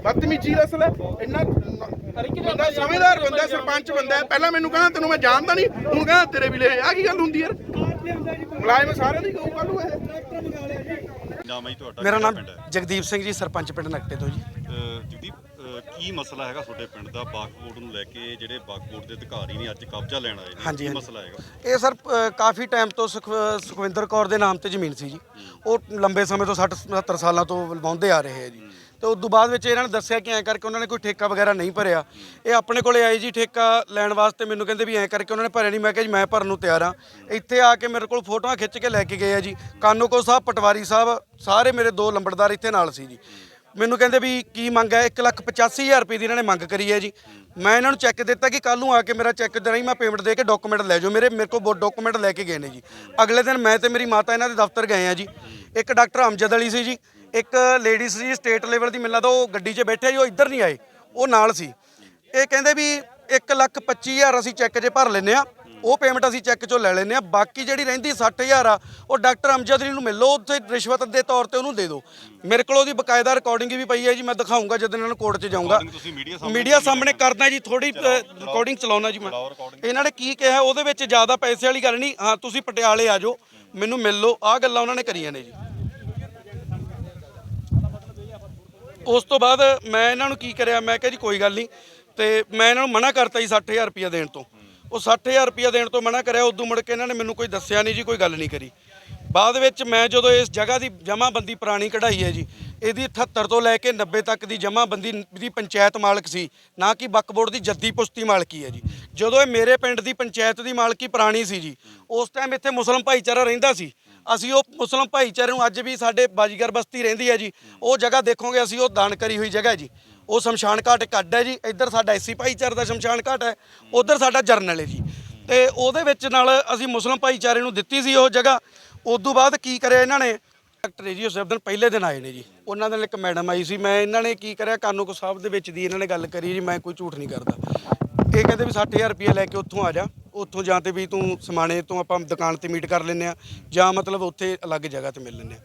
ਬਦਤਮੀਜ਼ੀ ਦਾ ਅਸਲ ਹੈ। ਇੰਨਾ ਬੰਦਾ ਸਮਝਦਾਰ ਬੰਦਾ ਸਰਪੰਚ ਬੰਦਾ ਹੈ। ਪਹਿਲਾਂ ਮੈਨੂੰ ਕਹਿੰਦਾ ਤੈਨੂੰ ਮੈਂ ਜਾਣਦਾ ਨਹੀਂ। ਹੁਣ ਕਹਿੰਦਾ ਤੇਰੇ ਵੀ ਲੈ। ਆ ਕੀ ਗੱਲ ਹੁੰਦੀ ਯਾਰ ਮੁਲਾਜ਼ਮ ਸਾਰਿਆਂ ਦੀ ਗਊ ਕੱਲੂ ਇਹ। ਨਾਮ ਹੈ ਜੀ ਤੁਹਾਡਾ ਮੇਰਾ ਨਾਮ ਪਿੰਡ ਹੈ? ਜਗਦੀਪ ਸਿੰਘ ਜੀ ਸਰਪੰਚ ਪਿੰਡ ਨਕਟੇ ਤੋਂ ਜੀ। ਜਗਦੀਪ ਕੀ ਮਸਲਾ ਹੈਗਾ ਤੁਹਾਡੇ ਪਿੰਡ ਦਾ? ਬਾਗ ਬੋਰਡ ਨੂੰ ਲੈ ਕੇ ਜਿਹੜੇ ਬਾਗ ਬੋਰਡ ਦੇ ਅਧਿਕਾਰੀ ਨੇ ਅੱਜ ਕਬਜ਼ਾ ਲੈਣ ਆਏ ਨੇ ਹਾਂਜੀ। ਮਸਲਾ ਹੈਗਾ? ਇਹ ਸਰ ਕਾਫੀ ਟਾਈਮ ਤੋਂ ਸੁਖ- ਸੁਖਵਿੰਦਰ ਕੌਰ ਦੇ ਨਾਮ ਤੇ ਜ਼ਮੀਨ ਸੀ ਜੀ। ਉਹ ਲੰਬੇ ਸਮੇਂ ਤੋਂ 60 70 ਸਾਲਾਂ ਤੋਂ ਵਾਹੁੰਦੇ ਆ ਰਹੇ ਆ ਜੀ। ਤੇ ਉਸ ਤੋਂ ਬਾਅਦ ਵਿੱਚ ਇਹਨਾਂ ਨੇ ਦੱਸਿਆ ਕਿ ਐਂ ਕਰਕੇ ਉਹਨਾਂ ਨੇ ਕੋਈ ਠੇਕਾ ਵਗੈਰਾ ਨਹੀਂ ਭਰਿਆ। ਇਹ ਆਪਣੇ ਕੋਲੇ ਆਏ ਜੀ ਠੇਕਾ ਲੈਣ ਵਾਸਤੇ ਮੈਨੂੰ ਕਹਿੰਦੇ ਵੀ ਐਂ ਕਰਕੇ ਉਹਨਾਂ ਨੇ ਭਰਿਆ ਨਹੀਂ। ਮੈਂ ਕਿਹਾ ਜੀ, ਮੈਂ ਭਰਨ ਨੂੰ ਤਿਆਰ ਆ ਇੱਥੇ ਆ ਕੇ ਮੇਰੇ ਕੋਲ ਫੋਟੋਆਂ ਖਿੱਚ ਕੇ ਲੈ ਕੇ ਗਏ ਆ ਜੀ। ਕਾਨੂੰਕੋ ਸਾਹਿਬ, ਪਟਵਾਰੀ ਸਾਹਿਬ, ਸਾਰੇ ਮੇਰੇ ਦੋ ਲੰਬੜਦਾਰ ਇੱਥੇ ਨਾਲ ਸੀ ਜੀ। ਮੈਨੂੰ ਕਹਿੰਦੇ ਵੀ ਕੀ ਮੰਗ ਹੈ? 185000 ਰੁਪਏ ਦੀ ਇਹਨਾਂ ਨੇ ਮੰਗ ਕਰੀ ਹੈ ਜੀ। ਮੈਂ ਇਹਨਾਂ ਨੂੰ ਚੈੱਕ ਦਿੱਤਾ ਕਿ ਕੱਲ ਨੂੰ ਆ ਕੇ ਮੇਰਾ ਚੈੱਕ ਦੇ ਰਹੀ। ਮੈਂ ਪੇਮੈਂਟ ਦੇ ਕੇ ਡਾਕੂਮੈਂਟ ਲੈ ਜਾਓ। ਮੇਰੇ ਮੇਰੇ ਕੋਲ ਡਾਕੂਮੈਂਟ ਲੈ ਕੇ ਗਏ ਨੇ ਜੀ। ਅਗਲੇ ਦਿਨ ਮੈਂ ਤੇ ਮੇਰੀ ਮਾਤਾ ਇਹਨਾਂ ਦੇ ਦਫ਼ਤਰ ਗਏ ਆ ਜੀ। ਇੱਕ ਡਾਕਟਰ ਅਮਜਦ ਅਲੀ ਸੀ ਜੀ। ਇੱਕ ਲੇਡੀਜ਼ ਸੀ ਸਟੇਟ ਲੈਵਲ ਦੀ ਮਿਲਦਾ ਉਹ ਗੱਡੀ 'ਚ ਬੈਠੇ ਜੀ ਉਹ ਇੱਧਰ ਨਹੀਂ ਆਏ ਉਹ ਨਾਲ ਸੀ। ਇਹ ਕਹਿੰਦੇ ਵੀ 125000 ਅਸੀਂ ਚੈੱਕ 'ਚ ਭਰ ਲੈਨੇ ਆ ਉਹ ਪੇਮੈਂਟ ਅਸੀਂ ਚੈੱਕ 'ਚੋਂ ਲੈ ਲੈਨੇ ਆ ਬਾਕੀ ਜਿਹੜੀ ਰਹਿੰਦੀ 60000 ਆ ਉਹ ਡਾਕਟਰ ਅਮਜਦ ਅਲੀ ਨੂੰ ਮਿਲ ਉੱਥੇ ਰਿਸ਼ਵਤ ਦੇ ਤੌਰ ਤੇ ਉਹਨੂੰ ਦੇ ਦਿਓ। ਮੇਰੇ ਕੋਲ ਉਹਦੀ ਬਕਾਇਦਾ ਰਿਕਾਰਡਿੰਗ ਵੀ ਪਈ ਹੈ ਜੀ ਮੈਂ ਦਿਖਾਉਂਗਾ ਜਦੋਂ ਇਹਨਾਂ ਨੂੰ ਕੋਰਟ 'ਚ ਜਾਊਂਗਾ। ਮੀਡੀਆ ਸਾਹਮਣੇ ਕਰਦਾ ਜੀ ਥੋੜੀ ਰਿਕਾਰਡਿੰਗ ਚਲਾਉਣਾ ਜੀ ਮੈਂ। ਇਹਨਾਂ ਨੇ ਕੀ ਕਿਹਾ ਉਹਦੇ ਵਿੱਚ ਜ਼ਿਆਦਾ ਪੈਸੇ ਵਾਲੀ ਗੱਲ ਨਹੀਂ ਹਾਂ ਤੁਸੀਂ ਪਟਿਆਲੇ ਆ ਜਾਓ ਮੈਨੂੰ ਮਿਲ ਲਓ ਆਹ ਗੱਲਾਂ ਉਹਨਾਂ ਨੇ ਕਰੀਆਂ ਨੇ ਜੀ। ਉਸ ਤੋਂ ਬਾਅਦ ਮੈਂ ਇਹਨਾਂ ਨੂੰ ਕੀ ਕਰਿਆ, ਮੈਂ ਕਿਹਾ ਜੀ ਕੋਈ ਗੱਲ ਨਹੀਂ ਤੇ ਮੈਂ ਇਹਨਾਂ ਨੂੰ ਮਨਾ ਕਰਤਾ ਜੀ 60000 ਰੁਪਇਆ ਦੇਣ ਤੋਂ। ਉਹ 60000 ਰੁਪਇਆ ਦੇਣ ਤੋਂ ਮਨਾ ਕਰਿਆ, ਉਦੋਂ ਮੁੜ ਕੇ ਇਹਨਾਂ ਨੇ ਮੈਨੂੰ ਕੋਈ ਦੱਸਿਆ ਨਹੀਂ ਜੀ, ਕੋਈ ਗੱਲ ਨਹੀਂ ਕਰੀ। ਬਾਅਦ ਵਿੱਚ ਮੈਂ ਜਦੋਂ ਇਸ ਜਗ੍ਹਾ ਦੀ ਜਮ੍ਹਾਂਬੰਦੀ ਪੁਰਾਣੀ ਕਢਾਈ ਹੈ ਜੀ, ਇਹਦੀ 78 ਤੋਂ ਲੈ ਕੇ 90 ਤੱਕ ਦੀ ਜਮ੍ਹਾਂਬੰਦੀ ਦੀ ਪੰਚਾਇਤ ਮਾਲਕ ਸੀ, ਨਾ ਕਿ ਬੱਕ ਦੀ ਜੱਦੀ ਪੁਸ਼ਤੀ ਮਾਲਕੀ ਹੈ ਜੀ। ਜਦੋਂ ਇਹ ਮੇਰੇ ਪਿੰਡ ਦੀ ਪੰਚਾਇਤ ਦੀ ਮਾਲਕੀ ਪੁਰਾਣੀ ਸੀ ਜੀ, ਉਸ ਟਾਈਮ ਇੱਥੇ ਮੁਸਲਮ ਭਾਈਚਾਰਾ ਰਹਿੰਦਾ ਸੀ ਅਸੀਂ ਉਹ ਮੁਸਲਮ ਭਾਈਚਾਰੇ ਨੂੰ ਅੱਜ ਵੀ ਸਾਡੇ ਬਾਜੀਗਰ ਬਸਤੀ ਰਹਿੰਦੀ ਹੈ ਜੀ। ਉਹ ਜਗ੍ਹਾ ਦੇਖੋਗੇ ਅਸੀਂ, ਉਹ ਦਾਨ ਕਰੀ ਹੋਈ ਜਗ੍ਹਾ ਹੈ ਜੀ। ਉਹ ਸ਼ਮਸ਼ਾਨ ਘਾਟ ਇੱਕ ਹੈ ਜੀ। ਇੱਧਰ ਸਾਡਾ ਐਸੀ ਭਾਈਚਾਰੇ ਦਾ ਸ਼ਮਸ਼ਾਨ ਘਾਟ ਹੈ। ਉਧਰ ਸਾਡਾ ਜਰਨਲ ਹੈ ਜੀ। ਤੇ ਉਹਦੇ ਵਿੱਚ ਨਾਲ ਅਸੀਂ ਮੁਸਲਮ ਭਾਈਚਾਰੇ ਨੂੰ ਦਿੱਤੀ ਸੀ ਉਹ ਜਗ੍ਹਾ। ਉਦੋਂ ਬਾਅਦ ਕੀ ਕਰਿਆ ਇਹਨਾਂ ਨੇ? ਡਾਕਟਰ ਜੀ ਉਸ ਦਿਨ ਪਹਿਲੇ ਦਿਨ ਆਏ ਨੇ ਜੀ। ਉਹਨਾਂ ਦੇ ਨਾਲ ਇੱਕ ਮੈਡਮ ਆਈ ਸੀ। ਮੈਂ ਇਹਨਾਂ ਨੇ ਕੀ ਕਰਿਆ? ਕਾਨੂੰਕੋ ਸਾਹਿਬ ਦੇ ਵਿੱਚ ਦੀ ਇਹਨਾਂ ਨੇ ਗੱਲ ਕਰੀ ਜੀ। ਮੈਂ ਕੋਈ ਝੂਠ ਨਹੀਂ ਕਰਦਾ। ਇਹ ਕਹਿੰਦੇ ਵੀ 60000 ਰੁਪਏ ਲੈ ਕੇ ਉੱਥੋਂ ਆ ਜਾ। ਉੱਥੋਂ ਜਾਂ ਤੇ ਵੀ ਤੂੰ ਸਮਾਣੇ ਤੋਂ ਆਪਾਂ ਦੁਕਾਨ ਤੇ ਮੀਟ ਕਰ ਲੈਂਦੇ ਆ ਜਾਂ ਮਤਲਬ ਉੱਥੇ ਅਲੱਗ ਜਗ੍ਹਾ ਤੇ ਮਿਲ ਲੈਂਦੇ ਆ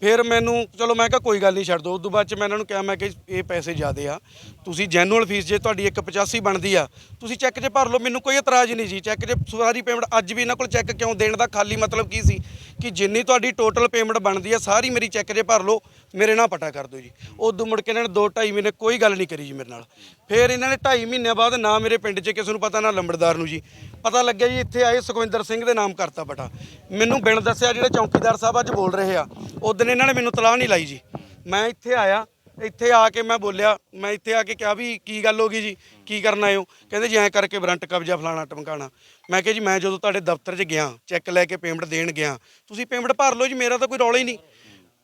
ਫਿਰ ਮੈਨੂੰ, ਚਲੋ ਮੈਂ ਕਿਹਾ ਕੋਈ ਗੱਲ ਨਹੀਂ, ਛੱਡ ਦੋ। ਉਸ ਤੋਂ ਬਾਅਦ ਚ ਮੈਂ ਇਹਨਾਂ ਨੂੰ ਕਿਹਾ, ਮੈਂ ਕਿ ਇਹ ਪੈਸੇ ਜ਼ਿਆਦੇ ਆ। ਤੁਸੀਂ ਜੈਨੂਅਲ ਫੀਸ ਜੇ ਤੁਹਾਡੀ 185 ਬਣਦੀ ਆ, ਤੁਸੀਂ ਚੈੱਕ 'ਚ ਭਰ ਲਓ। ਮੈਨੂੰ ਕੋਈ ਇਤਰਾਜ਼ ਨਹੀਂ ਜੀ। ਚੈੱਕ 'ਚ ਸਾਰੀ ਪੇਮੈਂਟ ਅੱਜ ਵੀ ਇਹਨਾਂ ਕੋਲ ਚੈੱਕ ਕਿਉਂ? ਦੇਣ ਦਾ ਖਾਲੀ ਮਤਲਬ ਕੀ ਸੀ? ਕਿ ਜਿੰਨੀ ਤੁਹਾਡੀ ਟੋਟਲ ਪੇਮੈਂਟ ਬਣਦੀ ਹੈ, ਸਾਰੀ ਮੇਰੀ ਚੈੱਕ 'ਚ ਭਰ ਲਓ, ਮੇਰੇ ਨਾਲ ਪਟਾ ਕਰ ਦਿਓ ਜੀ। ਉਦੋਂ ਮੁੜ ਕੇ ਇਹਨਾਂ ਨੇ 2 2.5 ਮਹੀਨੇ ਕੋਈ ਗੱਲ ਨਹੀਂ ਕਰੀ ਜੀ ਮੇਰੇ ਨਾਲ। ਫਿਰ ਇਹਨਾਂ ਨੇ 2.5 ਮਹੀਨਿਆਂ ਬਾਅਦ ਨਾ ਮੇਰੇ ਪਿੰਡ 'ਚ ਕਿਸੇ ਨੂੰ ਪਤਾ, ਨਾ ਲੰਬੜਦਾਰ ਨੂੰ ਜੀ। ਪਤਾ ਲੱਗਿਆ ਜੀ, ਇੱਥੇ ਆਏ ਸੁਖਵਿੰਦਰ ਸਿੰਘ ਦੇ ਨਾਮ ਕਰਤਾ ਪਟਾ ਮੈਨੂੰ ਬਿਨ ਦੱਸਿਆ, ਜਿਹੜੇ ਚੌਕੀਦਾਰ ਸਾਹਿਬ ਅੱਜ ਬੋਲ ਰਹੇ ਆ, ਉਦੋਂ ਇਹਨਾਂ ਨੇ ਮੈਨੂੰ ਤਲਾਹ ਨਹੀਂ ਲਾਈ ਜੀ। ਮੈਂ ਇੱਥੇ ਆਇਆ ਇੱਥੇ ਆ ਕੇ ਮੈਂ ਬੋਲਿਆ, ਮੈਂ ਇੱਥੇ ਆ ਕੇ ਕਿਹਾ ਵੀ ਕੀ ਗੱਲ ਹੋ ਗਈ ਜੀ? ਕੀ ਕਰਨ ਆਏ ਹੋ? ਕਹਿੰਦੇ ਜੀ ਐਂ ਕਰਕੇ ਵਾਰੰਟ ਕਬਜ਼ਾ ਫਲਾਣਾ ਟਮਕਾਣਾ। ਮੈਂ ਕਿਹਾ ਜੀ, ਮੈਂ ਜਦੋਂ ਤੁਹਾਡੇ ਦਫ਼ਤਰ 'ਚ ਗਿਆ, ਚੈੱਕ ਲੈ ਕੇ ਪੇਮੈਂਟ ਦੇਣ ਗਿਆ, ਤੁਸੀਂ ਪੇਮੈਂਟ ਭਰ ਲਓ ਜੀ, ਮੇਰਾ ਤਾਂ ਕੋਈ ਰੌਲਾ ਹੀ ਨਹੀਂ।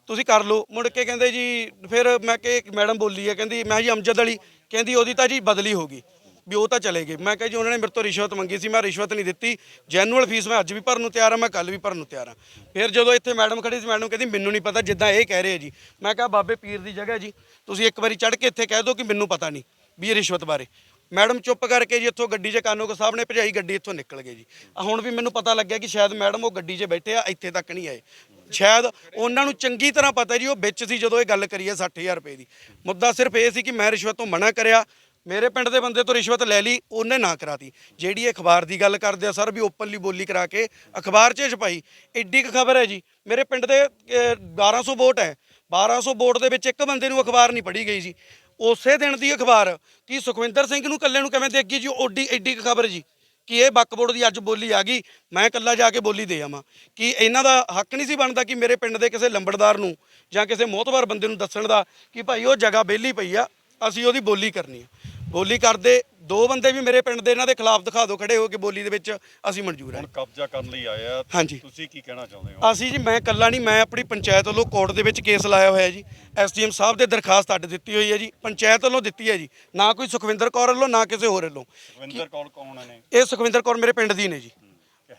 ਤੁਸੀਂ ਕਰ ਲਓ। ਮੁੜ ਕੇ ਕਹਿੰਦੇ ਜੀ, ਫਿਰ ਮੈਂ ਕਿ ਮੈਡਮ ਬੋਲੀ ਹੈ ਕਹਿੰਦੀ ਮੈਂ ਜੀ ਅਮਜਦ ਅਲੀ ਕਹਿੰਦੀ ਉਹਦੀ ਤਾਂ ਜੀ ਬਦਲੀ ਹੋ ਗਈ। ਵੀ ਉਹ ਤਾਂ ਚਲੇ ਗਏ। ਮੈਂ ਕਿਹਾ ਜੀ, ਉਹਨਾਂ ਨੇ ਮੇਰੇ ਤੋਂ ਰਿਸ਼ਵਤ ਮੰਗੀ ਸੀ, ਮੈਂ ਰਿਸ਼ਵਤ ਨਹੀਂ ਦਿੱਤੀ। ਜੈਨੂਅਲ ਫੀਸ ਮੈਂ ਅੱਜ ਵੀ ਭਰਨ ਨੂੰ ਤਿਆਰ ਹਾਂ, ਮੈਂ ਕੱਲ ਵੀ ਭਰਨ ਨੂੰ ਤਿਆਰ ਹਾਂ। ਫਿਰ ਜਦੋਂ ਇੱਥੇ ਮੈਡਮ ਖੜੀ ਸੀ, ਮੈਡਮ ਕਹਿੰਦੀ, ਮੈਨੂੰ ਨਹੀਂ ਪਤਾ ਜਿੱਦਾਂ ਇਹ ਕਹਿ ਰਹੇ ਜੀ। ਮੈਂ ਕਿਹਾ, ਬਾਬੇ ਪੀਰ ਦੀ ਜਗ੍ਹਾ ਜੀ, ਤੁਸੀਂ ਇੱਕ ਵਾਰੀ ਚੜ੍ਹ ਕੇ ਇੱਥੇ ਕਹਿ ਦਿਓ ਕਿ ਮੈਨੂੰ ਪਤਾ ਨਹੀਂ ਵੀ ਇਹ ਰਿਸ਼ਵਤ ਬਾਰੇ। ਮੈਡਮ ਚੁੱਪ ਕਰਕੇ ਜੀ ਇੱਥੋਂ ਗੱਡੀ 'ਚ ਕਾਨੂੰਗੋ ਸਾਹਿਬ ਨੇ ਭਜਾਈ, ਗੱਡੀ ਇੱਥੋਂ ਨਿਕਲ ਗਏ ਜੀ। ਆ ਹੁਣ ਵੀ ਮੈਨੂੰ ਪਤਾ ਲੱਗਿਆ ਕਿ ਸ਼ਾਇਦ ਮੈਡਮ ਉਹ ਗੱਡੀ 'ਚ ਬੈਠੇ ਆ, ਇੱਥੇ ਤੱਕ ਨਹੀਂ ਆਏ। ਸ਼ਾਇਦ ਉਹਨਾਂ ਨੂੰ ਚੰਗੀ ਤਰ੍ਹਾਂ ਪਤਾ ਜੀ, ਉਹ ਵਿੱਚ ਸੀ ਜਦੋਂ ਇਹ ਗੱਲ ਕਰੀ ਹੈ 60000 ਰੁਪਏ ਦੀ। ਮੁੱਦਾ ਸਿਰਫ ਇਹ ਸੀ ਕਿ ਮੈਂ ਰਿਸ਼ਵਤ ਤੋਂ ਮਨਾ ਕਰਿਆ ਮੇਰੇ ਪਿੰਡ ਦੇ ਬੰਦੇ ਤੋਂ ਰਿਸ਼ਵਤ ਲੈ ਲਈ ਉਹਨੇ ਨਾ ਕਰਾਤੀ। ਜਿਹੜੀ ਇਹ ਅਖਬਾਰ ਦੀ ਗੱਲ ਕਰਦੇ ਆ ਸਰ ਵੀ ਓਪਨਲੀ ਬੋਲੀ ਕਰਾ ਕੇ ਅਖਬਾਰ 'ਚ ਛਪਾਈ ਐਡੀ ਕੁ ਖਬਰ ਹੈ ਜੀ। ਮੇਰੇ ਪਿੰਡ ਦੇ ਅਹ, 1200 ਵੋਟ ਹੈ। 1200 ਵੋਟ ਦੇ ਵਿੱਚ ਇੱਕ ਬੰਦੇ ਨੂੰ ਅਖਬਾਰ ਨਹੀਂ ਪੜ੍ਹੀ ਗਈ ਜੀ। ਉਸੇ ਦਿਨ ਦੀ ਅਖਬਾਰ ਕਿ ਸੁਖਵਿੰਦਰ ਸਿੰਘ ਨੂੰ ਕੱਲੇ ਨੂੰ ਕਿਵੇਂ ਦੇਗੀ ਜੀ ਓਡੀ ਐਡੀ ਖਬਰ ਜੀ। ਕਿ ਇਹ ਬੱਕਬੋਰਡ ਦੀ ਅੱਜ ਬੋਲੀ ਆ ਗਈ ਮੈਂ ਇਕੱਲਾ ਜਾ ਕੇ ਬੋਲੀ ਦੇ ਆਵਾਂ। ਕਿ ਇਹਨਾਂ ਦਾ ਹੱਕ ਨਹੀਂ ਸੀ ਬਣਦਾ ਕਿ ਮੇਰੇ ਪਿੰਡ ਦੇ ਕਿਸੇ ਲੰਬੜਦਾਰ ਨੂੰ ਜਾਂ ਕਿਸੇ ਮੋਹਤਵਾਰ ਬੰਦੇ ਨੂੰ ਦੱਸਣ ਦਾ ਕਿ ਭਾਈ ਉਹ ਜਗ੍ਹਾ ਵਿਹਲੀ ਪਈ ਆ ਅਸੀਂ ਉਹਦੀ ਬੋਲੀ ਕਰਨੀ ਆ। ਬੋਲੀ ਕਰਦੇ ਦੋ ਬੰਦੇ ਵੀ ਮੇਰੇ ਪਿੰਡ ਦੇ ਇਹਨਾਂ ਦੇ ਖਿਲਾਫ ਦਿਖਾ ਦਿਓ ਖੜੇ ਹੋ ਕੇ ਬੋਲੀ ਦੇ ਵਿੱਚ ਅਸੀਂ ਮਨਜ਼ੂਰ ਹਾਂ। ਹੁਣ ਕਬਜ਼ਾ ਕਰਨ ਲਈ ਆਏ ਆ ਹਾਂਜੀ। ਤੁਸੀਂ ਕੀ ਕਹਿਣਾ ਚਾਹੁੰਦੇ ਹੋ? ਅਸੀਂ ਜੀ ਮੈਂ ਕੱਲਾ ਨਹੀਂ ਮੈਂ ਆਪਣੀ ਪੰਚਾਇਤ ਵੱਲੋਂ ਕੋਰਟ ਦੇ ਵਿੱਚ ਕੇਸ ਲਾਇਆ ਹੋਇਆ ਜੀ। ਐਸਡੀਐਮ ਸਾਹਿਬ ਦੇ ਦਰਖਾਸਤ ਅੱਡ ਦਿੱਤੀ ਹੋਈ ਹੈ ਜੀ ਪੰਚਾਇਤ ਵੱਲੋਂ ਦਿੱਤੀ ਹੈ ਜੀ। ਨਾ ਕੋਈ ਸੁਖਵਿੰਦਰ ਕੌਰ ਵੱਲੋਂ ਨਾ ਕਿਸੇ ਹੋਰ ਵੱਲੋਂ। ਰਵਿੰਦਰ ਕੌਰ ਕੌਣ ਨੇ? ਇਹ ਸੁਖਵਿੰਦਰ ਕੌਰ ਮੇਰੇ ਪਿੰਡ ਦੀ ਨੇ ਜੀ।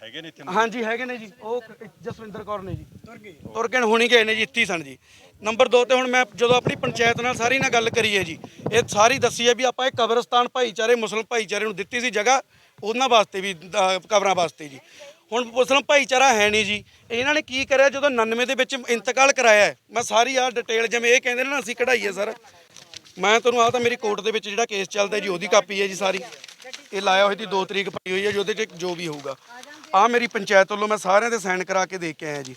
ਹੈਗੇ ਨੇ ਇੱਥੇ ਹਾਂਜੀ ਹੈਗੇ ਨੇ ਜੀ। ਉਹ ਜਸਵਿੰਦਰ ਕੌਰ ਨੇ ਜੀ। ਤੁਰ ਗਏ। ਤੁਰ ਕੇ ਹੁਣੀ ਗਏ ਨੇ ਜੀ ਇੱਥੇ ਹੀ ਸਨ ਜੀ। ਨੰਬਰ 2 ਤੇ ਹੁਣ ਮੈਂ ਜਦੋਂ ਆਪਣੀ ਪੰਚਾਇਤ ਨਾਲ ਸਾਰੀ ਨਾਲ ਗੱਲ ਕਰੀ ਹੈ ਜੀ ਇਹ ਸਾਰੀ ਦੱਸੀ ਹੈ ਵੀ ਆਪਾਂ ਇਹ ਕਬਰਸਤਾਨ ਭਾਈਚਾਰੇ ਮੁਸਲਮ ਭਾਈਚਾਰੇ ਨੂੰ ਦਿੱਤੀ ਸੀ ਜਗ੍ਹਾ ਉਹਨਾਂ ਵਾਸਤੇ ਵੀ ਕਬਰਾਂ ਵਾਸਤੇ ਜੀ। ਹੁਣ ਮੁਸਲਮ ਭਾਈਚਾਰਾ ਹੈ ਨਹੀਂ ਜੀ। ਇਹਨਾਂ ਨੇ ਕੀ ਕਰਿਆ ਜਦੋਂ 99 ਦੇ ਵਿੱਚ ਇੰਤਕਾਲ ਕਰਾਇਆ ਮੈਂ ਸਾਰੀ ਆ ਡਿਟੇਲ ਜਿਵੇਂ ਇਹ ਕਹਿੰਦੇ ਨੇ ਨਾ ਅਸੀਂ ਕਢਾਈਏ ਸਰ। ਮੈਂ ਤੁਹਾਨੂੰ ਆ ਤਾਂ ਮੇਰੀ ਕੋਰਟ ਦੇ ਵਿੱਚ ਜਿਹੜਾ ਕੇਸ ਚੱਲਦਾ ਜੀ ਉਹਦੀ ਕਾਪੀ ਹੈ ਜੀ ਸਾਰੀ। ਇਹ ਲਾਇਆ ਹੋਈ ਦੀ 2 ਤਰੀਕ ਪਈ ਹੋਈ ਹੈ ਜੀ ਉਹਦੇ 'ਚ ਜੋ ਵੀ ਹੋਊਗਾ। ਆ ਮੇਰੀ ਪੰਚਾਇਤ ਵੱਲੋਂ ਮੈਂ ਸਾਰਿਆਂ ਦੇ ਸਾਈਨ ਕਰਾ ਕੇ ਦੇ ਕੇ ਆਇਆ ਜੀ।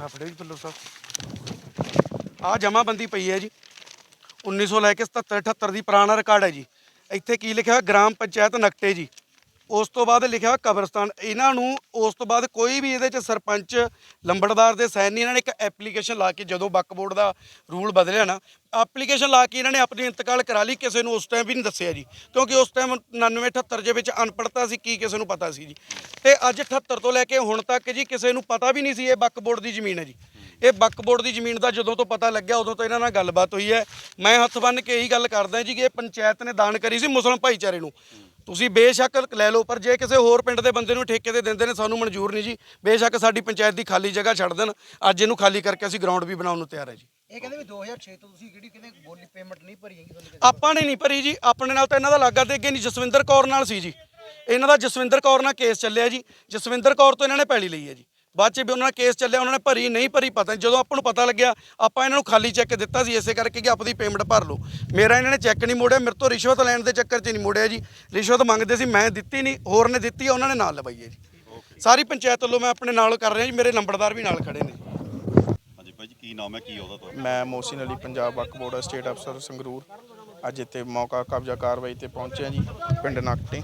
ਆ ਫੜੇ ਜੀ ਪੱਲੋ ਸਾਹਿਬ ਆ ਜਮਾਬੰਦੀ ਪਈ ਹੈ ਜੀ। 1900 ਲੈ ਕੇ 77 78 ਦੀ ਪੁਰਾਣਾ ਰਿਕਾਰਡ ਹੈ ਜੀ। ਇੱਥੇ ਕੀ ਲਿਖਿਆ ਹੋਇਆ? ਗ੍ਰਾਮ ਪੰਚਾਇਤ ਨਕਟੇ ਜੀ। ਉਸ ਤੋਂ ਬਾਅਦ ਲਿਖਿਆ ਹੋਇਆ ਕਬਰਸਤਾਨ। ਇਹਨਾਂ ਨੂੰ ਉਸ ਤੋਂ ਬਾਅਦ ਕੋਈ ਵੀ ਇਹਦੇ ਚ ਸਰਪੰਚ, ਲੰਬੜਦਾਰ ਦੇ ਸਾਈਨ ਨਹੀਂ, ਇਹਨਾਂ ਨੇ ਇੱਕ ਐਪਲੀਕੇਸ਼ਨ ਲਾ ਕੇ ਜਦੋਂ ਬੱਕ ਬੋਰਡ ਦਾ ਰੂਲ ਬਦਲਿਆ ਨਾ ਐਪਲੀਕੇਸ਼ਨ ਲਾ ਕੇ ਇਹਨਾਂ ਨੇ ਆਪਣੀ ਇੰਤਕਾਲ ਕਰਾ ਲਈ, ਕਿਸੇ ਨੂੰ ਉਸ ਟਾਈਮ ਵੀ ਨਹੀਂ ਦੱਸਿਆ ਜੀ। ਕਿਉਂਕਿ ਉਸ ਟਾਈਮ 99 78 ਦੇ ਵਿੱਚ ਅਨਪੜ੍ਹਤਾ ਸੀ, ਕੀ ਕਿਸੇ ਨੂੰ ਪਤਾ ਸੀ ਜੀ। ਤੇ ਅੱਜ 78 ਤੋਂ ਲੈ ਕੇ ਹੁਣ ਤੱਕ ਜੀ ਕਿਸੇ ਨੂੰ ਪਤਾ ਵੀ ਨਹੀਂ ਸੀ ਇਹ ਬੱਕ ਬੋਰਡ ਦੀ ਜ਼ਮੀਨ ਹੈ ਜੀ। ਇਹ ਬੱਕ ਬੋਰਡ ਦੀ ਜ਼ਮੀਨ ਦਾ ਜਦੋਂ ਤੋਂ ਪਤਾ ਲੱਗਿਆ, ਉਦੋਂ ਤੋਂ ਇਹਨਾਂ ਨਾਲ ਗੱਲਬਾਤ ਹੋਈ ਹੈ। ਮੈਂ ਹੱਥ ਬੰਨ੍ਹ ਕੇ ਇਹੀ ਗੱਲ ਕਰਦਾ ਜੀ ਕਿ ਇਹ ਪੰਚਾਇਤ ਨੇ ਦਾਨ ਕਰੀ ਸੀ ਮੁਸਲਮ ਭਾਈਚਾਰੇ ਨੂੰ। ਤੁਸੀਂ ਬੇਸ਼ੱਕ ਲੈ ਲਓ ਪਰ ਜੇ ਕਿਸੇ ਹੋਰ ਪਿੰਡ ਦੇ ਬੰਦੇ ਨੂੰ ਠੇਕੇ ਤੇ ਦਿੰਦੇ ਨੇ ਸਾਨੂੰ ਮਨਜ਼ੂਰ ਨਹੀਂ ਜੀ। ਬੇਸ਼ੱਕ ਸਾਡੀ ਪੰਚਾਇਤ ਦੀ ਖਾਲੀ ਜਗ੍ਹਾ ਛੱਡ ਦੇਣ। ਅੱਜ ਇਹਨੂੰ ਖਾਲੀ ਕਰਕੇ ਅਸੀਂ ਗਰਾਊਂਡ ਵੀ ਬਣਾਉਣ ਨੂੰ ਤਿਆਰ ਹੈ ਜੀ। ਇਹ ਕਹਿੰਦੇ ਵੀ 2006 ਤੋਂ ਤੁਸੀਂ ਕਿਹੜੀ ਕਹਿੰਦੇ ਬੋਲੀ ਪੇਮੈਂਟ ਨਹੀਂ ਭਰੀ ਹੈਗੀ ਤੁਹਾਨੂੰ ਆਪਾਂ ਨੇ ਨਹੀਂ ਭਰੀ ਜੀ। ਆਪਣੇ ਨਾਲ ਤਾਂ ਇਹਨਾਂ ਦਾ ਲਾਗਾ ਤੇ ਅੱਗੇ ਨਹੀਂ ਜਸਵਿੰਦਰ ਕੌਰ ਨਾਲ ਸੀ ਜੀ। ਇਹਨਾਂ ਦਾ ਜਸਵਿੰਦਰ ਕੌਰ ਨਾਲ ਕੇਸ ਚੱਲਿਆ ਜੀ। ਜਸਵਿੰਦਰ ਕੌਰ ਤੋਂ ਇਹਨਾਂ ਨੇ ਪੈਲੀ ਲਈ ਹੈ ਜੀ। ਬਾਅਦ ਚ ਵੀ ਉਹਨਾਂ ਨਾਲ ਕੇਸ ਚੱਲਿਆ ਉਹਨਾਂ ਨੇ ਭਰੀ ਨਹੀਂ ਭਰੀ ਪਤਾ ਨਹੀਂ ਜਦੋਂ ਆਪਾਂ ਨੂੰ ਪਤਾ ਲੱਗਿਆ ਆਪਾਂ ਇਹਨਾਂ ਨੂੰ ਖਾਲੀ ਚੈੱਕ ਦਿੱਤਾ ਸੀ ਇਸੇ ਕਰਕੇ ਕਿ ਆਪਦੀ ਪੇਮੈਂਟ ਭਰ ਲਓ। ਮੇਰਾ ਇਹਨਾਂ ਨੇ ਚੈੱਕ ਨਹੀਂ ਮੋੜਿਆ ਮੇਰੇ ਤੋਂ ਰਿਸ਼ਵਤ ਲੈਣ ਦੇ ਚੱਕਰ 'ਚ ਨਹੀਂ ਮੋੜਿਆ ਜੀ। ਰਿਸ਼ਵਤ ਮੰਗਦੇ ਸੀ ਮੈਂ ਦਿੱਤੀ ਨਹੀਂ ਹੋਰ ਨੇ ਦਿੱਤੀ ਉਹਨਾਂ ਨੇ ਨਾਲ ਲਵਾਈ ਹੈ ਜੀ। ਸਾਰੀ ਪੰਚਾਇਤ ਵੱਲੋਂ ਮੈਂ ਆਪਣੇ ਨਾਲ ਕਰ ਰਿਹਾ ਜੀ ਮੇਰੇ ਨੰਬਰਦਾਰ ਵੀ ਨਾਲ ਖੜੇ ਨੇ। ਹਾਂਜੀ ਭਾਈ ਜੀ ਕੀ ਨਾਮ ਹੈ ਕੀ ਉਹਦਾ ਤੁਹਾਡਾ? ਮੈਂ ਮੋਹਸਿਨ ਅਲੀ ਪੰਜਾਬ ਵਕਫ ਬੋਰਡ ਸਟੇਟ ਅਫਸਰ ਸੰਗਰੂਰ। ਅੱਜ ਇੱਥੇ ਮੌਕਾ ਕਬਜ਼ਾ ਕਾਰਵਾਈ ਤੇ ਪਹੁੰਚੇ ਹਾਂ ਜੀ ਪਿੰਡ ਨਕਟੇ।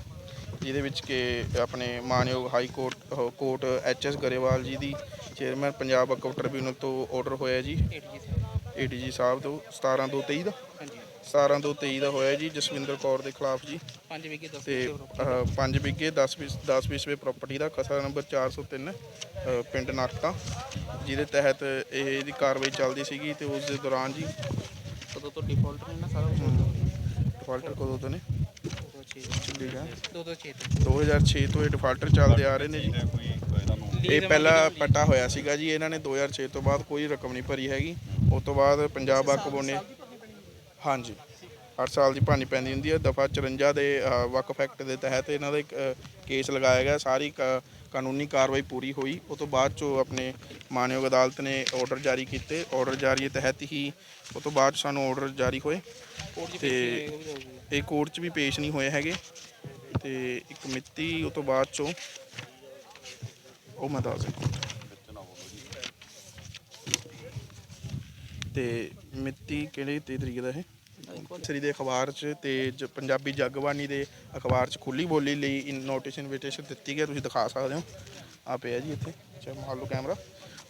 ਜਿਹਦੇ ਵਿੱਚ ਕਿ ਆਪਣੇ ਮਾਨਯੋਗ ਹਾਈ ਕੋਰਟ ਉਹ court H S Grewal ji ਦੀ ਚੇਅਰਮੈਨ ਪੰਜਾਬ ਵਕਫ ਟ੍ਰਿਬਿਊਨਲ ਤੋਂ ਆਰਡਰ ਹੋਇਆ ਜੀ। ਏਡੀਜੀ ਸਾਹਿਬ ਤੋਂ 17 ਤੋਂ 23 ਦਾ। 17 ਤੋਂ 23 ਦਾ ਹੋਇਆ ਜੀ ਜਸਵਿੰਦਰ ਕੌਰ ਦੇ ਖਿਲਾਫ ਜੀ। 5 ਵਿਗੇ 10 ਤੇ 5 ਵਿਗੇ 10 ਵਿਸ 10 ਵਿਸਵੇ ਪ੍ਰਾਪਰਟੀ ਦਾ ਖਸਰਾ ਨੰਬਰ 403 ਅ, ਪਿੰਡ ਨਕਟਾ। ਜਿਹਦੇ ਤਹਿਤ ਇਹ ਇਹਦੀ ਕਾਰਵਾਈ ਚੱਲਦੀ ਸੀਗੀ ਤੇ ਉਸ ਦੇ ਦੌਰਾਨ ਜੀ ਕਦੋਂ ਤੋਂ ਡਿਫਾਲਟ ਨੇ ਨਾ ਸਾਰਾ ਡਿਫਾਲਟਰ ਕਦੋਂ ਤੋਂ ਨੇ? ਚੱਲੇਗਾ 2006 2006 ਤੋਂ। ਇਹ ਡਿਫਾਲਟਰ ਚੱਲਦੇ ਆ ਰਹੇ ਨੇ ਜੀ। ਇਹ ਪਹਿਲਾਂ ਪੱਟਾ ਹੋਇਆ ਸੀਗਾ ਜੀ ਇਹਨਾਂ ਨੇ 2006 ਤੋਂ ਬਾਅਦ ਕੋਈ ਰਕਮ ਨਹੀਂ ਭਰੀ ਹੈਗੀ। ਉਸ ਤੋਂ ਬਾਅਦ ਪੰਜਾਬ ਵਕਫ ਨੇ ਹਾਂਜੀ। 8 ਸਾਲ ਦੀ ਭਾਨੀ ਪੈਂਦੀ ਹੁੰਦੀ ਹੈ। ਦਫਾ 54 ਦੇ ਵਕਫ ਐਕਟ ਦੇ ਤਹਿਤ ਇਹਨਾਂ ਦਾ ਕੇਸ ਲਗਾਇਆ ਗਿਆ। ਸਾਰੀ ਕ- ਕਾਨੂੰਨੀ ਕਾਰਵਾਈ ਪੂਰੀ ਹੋਈ। ਉਸ ਤੋਂ ਬਾਅਦ ਚੋਂ ਆਪਣੇ ਮਾਨਯੋਗ ਅਦਾਲਤ ਨੇ ਆਰਡਰ ਜਾਰੀ ਕੀਤੇ। ਆਰਡਰ ਜਾਰੀ ਤਹਿਤ ਹੀ ਉਸ ਤੋਂ ਬਾਅਦ ਸਾਨੂੰ ਆਰਡਰ ਜਾਰੀ ਹੋਏ। ਤੇ ਇਹ ਕੋਰਟ 'ਚ ਵੀ ਪੇਸ਼ ਨਹੀਂ ਹੋਏ ਹੈਗੇ। ਤੇ ਇੱਕ ਮਿਤੀ ਉਸ ਤੋਂ ਬਾਅਦ ਚੋਂ ਉਹ ਮੈਂ ਦੱਸ। ਤੇ ਮਿਤੀ ਕਿਹੜੀ ਤੇ ਤਰੀਕ ਦਾ ਇਹ? ਸ੍ਰੀ ਦੇ ਅਖਬਾਰ 'ਚ ਤੇ ਜ- ਪੰਜਾਬੀ ਜਗਬਾਣੀ ਦੇ ਅਖਬਾਰ 'ਚ ਖੁੱਲੀ ਬੋਲੀ ਲਈ ਨੋਟਿਸ ਇਨਵੀਟੇਸ਼ਨ ਦਿੱਤੀ ਗਈ ਤੁਸੀਂ ਦਿਖਾ ਸਕਦੇ ਹੋ। ਆ ਪਿਆ ਜੀ ਇੱਥੇ ਚਾ ਮਾਰ ਲਓ ਕੈਮਰਾ।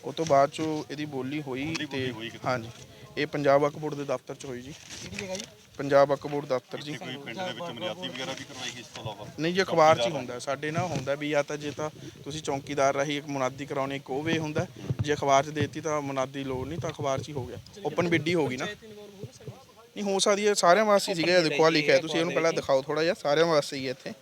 ਉਸ ਤੋਂ ਬਾਅਦ 'ਚੋਂ ਇਹਦੀ ਬੋਲੀ ਹੋਈ ਤੇ ਹਾਂਜੀ ਇਹ ਪੰਜਾਬ ਵਕਫ ਬੋਰਡ ਦੇ ਦਫ਼ਤਰ 'ਚ ਹੋਈ ਜੀ। ਪੰਜਾਬ ਵਕਫ ਬੋਰਡ ਦਫ਼ਤਰ ਜੀ। ਕੋਈ ਪਿੰਡ ਦੇ ਵਿੱਚ ਮਰਿਆਦੀ ਵਗੈਰਾ ਵੀ ਕਰਵਾਈ ਗਈ ਇਸ ਤੋਂ ਇਲਾਵਾ? ਨਹੀਂ ਜੀ ਅਖਬਾਰ 'ਚ ਹੀ ਹੁੰਦਾ ਸਾਡੇ ਨਾਲ ਹੁੰਦਾ ਵੀ ਜਾਂ ਤਾਂ ਜੇ ਤਾਂ ਤੁਸੀਂ ਚੌਕੀਦਾਰ ਰਹੀ ਇੱਕ ਮੁਨਾਦੀ ਕਰਾਉਣੀ ਇੱਕ ਉਹ ਵੇ ਹੁੰਦਾ। ਜੇ ਅਖਬਾਰ 'ਚ ਦੇਤੀ ਤਾਂ ਮੁਨਾਦੀ ਲੋੜ ਨਹੀਂ ਤਾਂ ਅਖਬਾਰ 'ਚ ਹੀ ਹੋ ਗਿਆ। ਓਪਨ ਬਿੱਡੀ ਹੋ ਗਈ ਨਾ। ਨਹੀਂ ਹੋ ਸਕਦੀ ਹੈ ਸਾਰਿਆਂ ਵਾਸਤੇ ਹੀ ਸੀਗਾ ਇਹ ਦੇਖੋ ਆ ਲਿਖਿਆ ਹੈ, ਤੁਸੀਂ ਇਹਨੂੰ ਪਹਿਲਾਂ ਦਿਖਾਓ ਥੋੜਾ ਜਿਹਾ ਸਾਰਿਆਂ ਵਾਸਤੇ ਹੀ ਹੈ ਇੱਥੇ।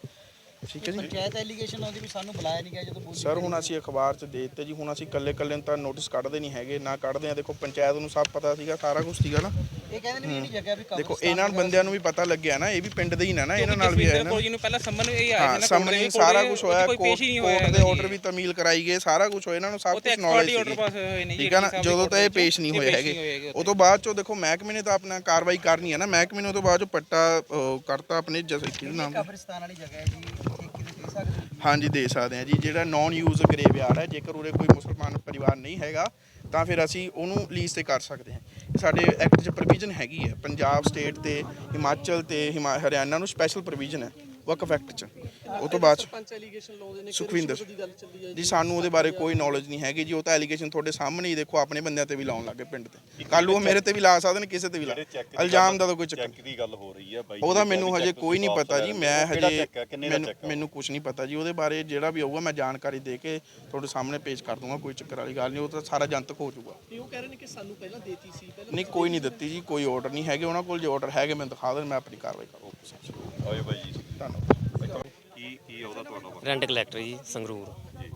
ਠੀਕ ਹੈ ਜੀ। ਪੰਚਾਇਤ ਐਲੀਗੇਸ਼ਨ ਆਉਂਦੀ ਵੀ ਸਾਨੂੰ ਬੁਲਾਇਆ ਨਹੀਂ ਗਿਆ ਜਦੋਂ ਬੋਲੀ ਸਰ ਹੁਣ ਅਸੀਂ ਅਖਬਾਰ 'ਚ ਦੇ ਦਿੱਤੇ ਜੀ ਹੁਣ ਅਸੀਂ ਕੱਲੇ ਕੱਲੇ ਨੂੰ ਤਾਂ ਨੋਟਿਸ ਕੱਢਦੇ ਨਹੀਂ ਹੈਗੇ ਨਾ ਕੱਢਦੇ ਆ ਦੇਖੋ ਪੰਚਾਇਤ ਨੂੰ ਸਭ ਪਤਾ ਸੀਗਾ ਸਾਰਾ ਕੁਝ ਸੀਗਾ ਨਾ। ਇਹ ਕਹਿੰਦੇ ਨੇ ਵੀ ਜਿਹੜੀ ਜਗ੍ਹਾ ਵੀ ਦੇਖੋ ਇਹਨਾਂ ਬੰਦਿਆਂ ਨੂੰ ਵੀ ਪਤਾ ਲੱਗਿਆ ਨਾ ਇਹ ਵੀ ਪਿੰਡ ਦੇ ਹੀ ਨਾ ਨਾ ਇਹਨਾਂ ਨਾਲ ਵੀ ਹੈ ਨਾ। ਜੀ ਨੂੰ ਪਹਿਲਾਂ ਸੰਮਨ ਇਹ ਆਇਆ ਹਾਂ ਸਾਹਮਣੇ ਸਾਰਾ ਕੁਝ ਹੋਇਆ ਕੋਈ ਕੋਰਟ ਪੇਸ਼ ਹੀ ਨਹੀਂ ਹੋਇਆ ਕੋਰਟ ਦੇ ਆਰਡਰ ਵੀ ਤਮੀਲ ਕਰਾਈ ਗਏ ਸਾਰਾ ਕੁਝ ਹੋਇਆ ਇਹਨਾਂ ਨੂੰ ਸਭ ਕੁਝ ਨੌਲੇਜ ਸੀ ਠੀਕ ਹੈ ਨਾ? ਜਦੋਂ ਤਾਂ ਇਹ ਪੇਸ਼ ਨਹੀਂ ਹੋਏ ਹੈਗੇ। ਉਹ ਤੋਂ ਬਾਅਦ ਚੋਂ ਦੇਖੋ ਮਹਿਕਮੇ ਨੇ ਤਾਂ ਆਪਣਾ ਕਾਰਵਾਈ ਕਰਨੀ ਹੈ ਨਾ ਮਹਿਕਮੇ ਨੇ ਉਹ ਤੋਂ ਬਾਅਦ ਚੋਂ ਪੱਟਾ ਕਰਤਾ ਆਪਣੇ ਜਸ ਕੀ ਨਾਮ? ਦਾ? ਕਬਰਸਤਾਨ ਵਾਲੀ ਜਗ੍ਹਾ ਹੈ ਜੀ ਠੇਕੇ ਤੇ ਦੇ ਸਕਦੇ ਹੋ ਹਾਂਜੀ ਦੇ ਸਕਦੇ ਹਾਂ ਜੀ। ਜਿਹੜਾ ਨਾਨ ਯੂਜ਼ ਗਰੇਵਯਾਰਡ ਹੈ ਜੇਕਰ ਉਰੇ ਕੋਈ ਮੁਸਲਮਾਨ ਪਰਿਵਾਰ ਨਹੀਂ ਹੈਗਾ ਤਾਂ ਫਿਰ ਅਸੀਂ ਉਹਨੂੰ ਲੀਜ਼ ਤੇ ਕਰ ਸਕਦੇ ਹਾਂ। ਸਾਡੇ ਐਕਟ 'ਚ ਪ੍ਰੋਵੀਜ਼ਨ ਹੈਗੀ ਹੈ। ਪੰਜਾਬ ਸਟੇਟ ਅਤੇ ਹਿਮਾਚਲ ਅਤੇ ਹਿਮਾ- ਹਰਿਆਣਾ ਨੂੰ ਸਪੈਸ਼ਲ ਪ੍ਰੋਵੀਜ਼ਨ ਹੈ। ਵਕਫ ਐਕਟ 'ਚ। ਉਹ ਤੋਂ ਬਾਅਦ 'ਚ ਪੰਚ ਐਲੀਗੇਸ਼ਨ ਲਾਉਂਦੇ ਨੇ ਸੁਖਵਿੰਦਰ। ਦੀ ਗੱਲ ਚੱਲੀ ਹੈ ਜੀ? ਸਾਨੂੰ ਉਹਦੇ ਬਾਰੇ ਕੋਈ ਨੌਲੇਜ ਨਹੀਂ ਹੈਗੀ ਜੀ। ਉਹ ਤਾਂ ਐਲੀਗੇਸ਼ਨ ਤੁਹਾਡੇ ਸਾਹਮਣੇ ਹੀ ਦੇਖੋ ਆਪਣੇ ਬੰਦਿਆਂ ਤੇ ਵੀ ਲਾਉਣ ਲੱਗੇ ਪਿੰਡ ਤੇ। ਕੱਲ ਨੂੰ ਉਹ ਮੇਰੇ ਤੇ ਵੀ ਲਾ ਸਕਦੇ ਨੇ ਕਿਸੇ ਤੇ ਵੀ ਲਾ। ਜਿਹੜੇ ਚੈੱਕ ਇਲਜ਼ਾਮ ਦਾ ਤਾਂ ਕੋਈ ਚੱਕਰ ਚੈੱਕ ਦੀ ਗੱਲ ਹੋ ਰਹੀ ਹੈ ਬਾਈ ਉਹਦਾ ਜੀ, ਮੈਨੂੰ ਹਜੇ ਕੋਈ ਨਹੀਂ ਤੁਸੀਂ ਪਤਾ ਜੀ। ਵਾਪਸ ਮੈਂ ਲੈ। ਹਜੇ ਕਿਹੜਾ? ਕਿੰਨੇ ਦਾ? ਮੈਨੂੰ ਕੁਝ ਨਹੀਂ ਪਤਾ ਜੀ। ਉਹਦੇ ਬਾਰੇ ਜਿਹੜਾ ਵੀ ਆਊਗਾ ਮੈਂ ਜਾਣਕਾਰੀ ਦੇ ਕੇ ਤੁਹਾਡੇ ਸਾਹਮਣੇ ਪੇਸ਼ ਕਰ ਦੂੰਗਾ ਕੋਈ ਚੱਕਰ ਵਾਲੀ ਗੱਲ ਨਹੀਂ। ਉਹ ਤਾਂ ਸਾਰਾ ਜਨਤਕ ਹੋ ਜਾਊਗਾ। ਤੇ ਉਹ ਕਹਿ ਰਹੇ ਨੇ ਕਿ ਸਾਨੂੰ ਪਹਿਲਾਂ ਦੇਤੀ ਸੀ। ਪਹਿਲਾਂ ਨਹੀਂ ਕੋਈ ਨਹੀਂ ਦਿੱਤੀ ਜੀ। ਕੋਈ ਆਰਡਰ ਨਹੀਂ ਹੈਗੇ। ਉਹਨਾਂ ਕੋਲ ਜੇ ਆਰਡਰ ਹੈਗੇ ਮੈਨੂੰ ਦਿਖਾ ਦੇਣ ਮੈਂ ਆਪਣੀ ਕਾਰਵਾਈ ਕਰੂੰਗਾ। ਆਏ ਬਾਈ ਜੀ ਧੰਨਵਾਦ। ਕੀ ਕੀ ਉਹਦਾ ਤੁਹਾਡਾ ਵਾ? ਰੈਂਟ ਕਲੈਕਟਰ ਜੀ ਸੰਗਰੂਰ। ਜੀ।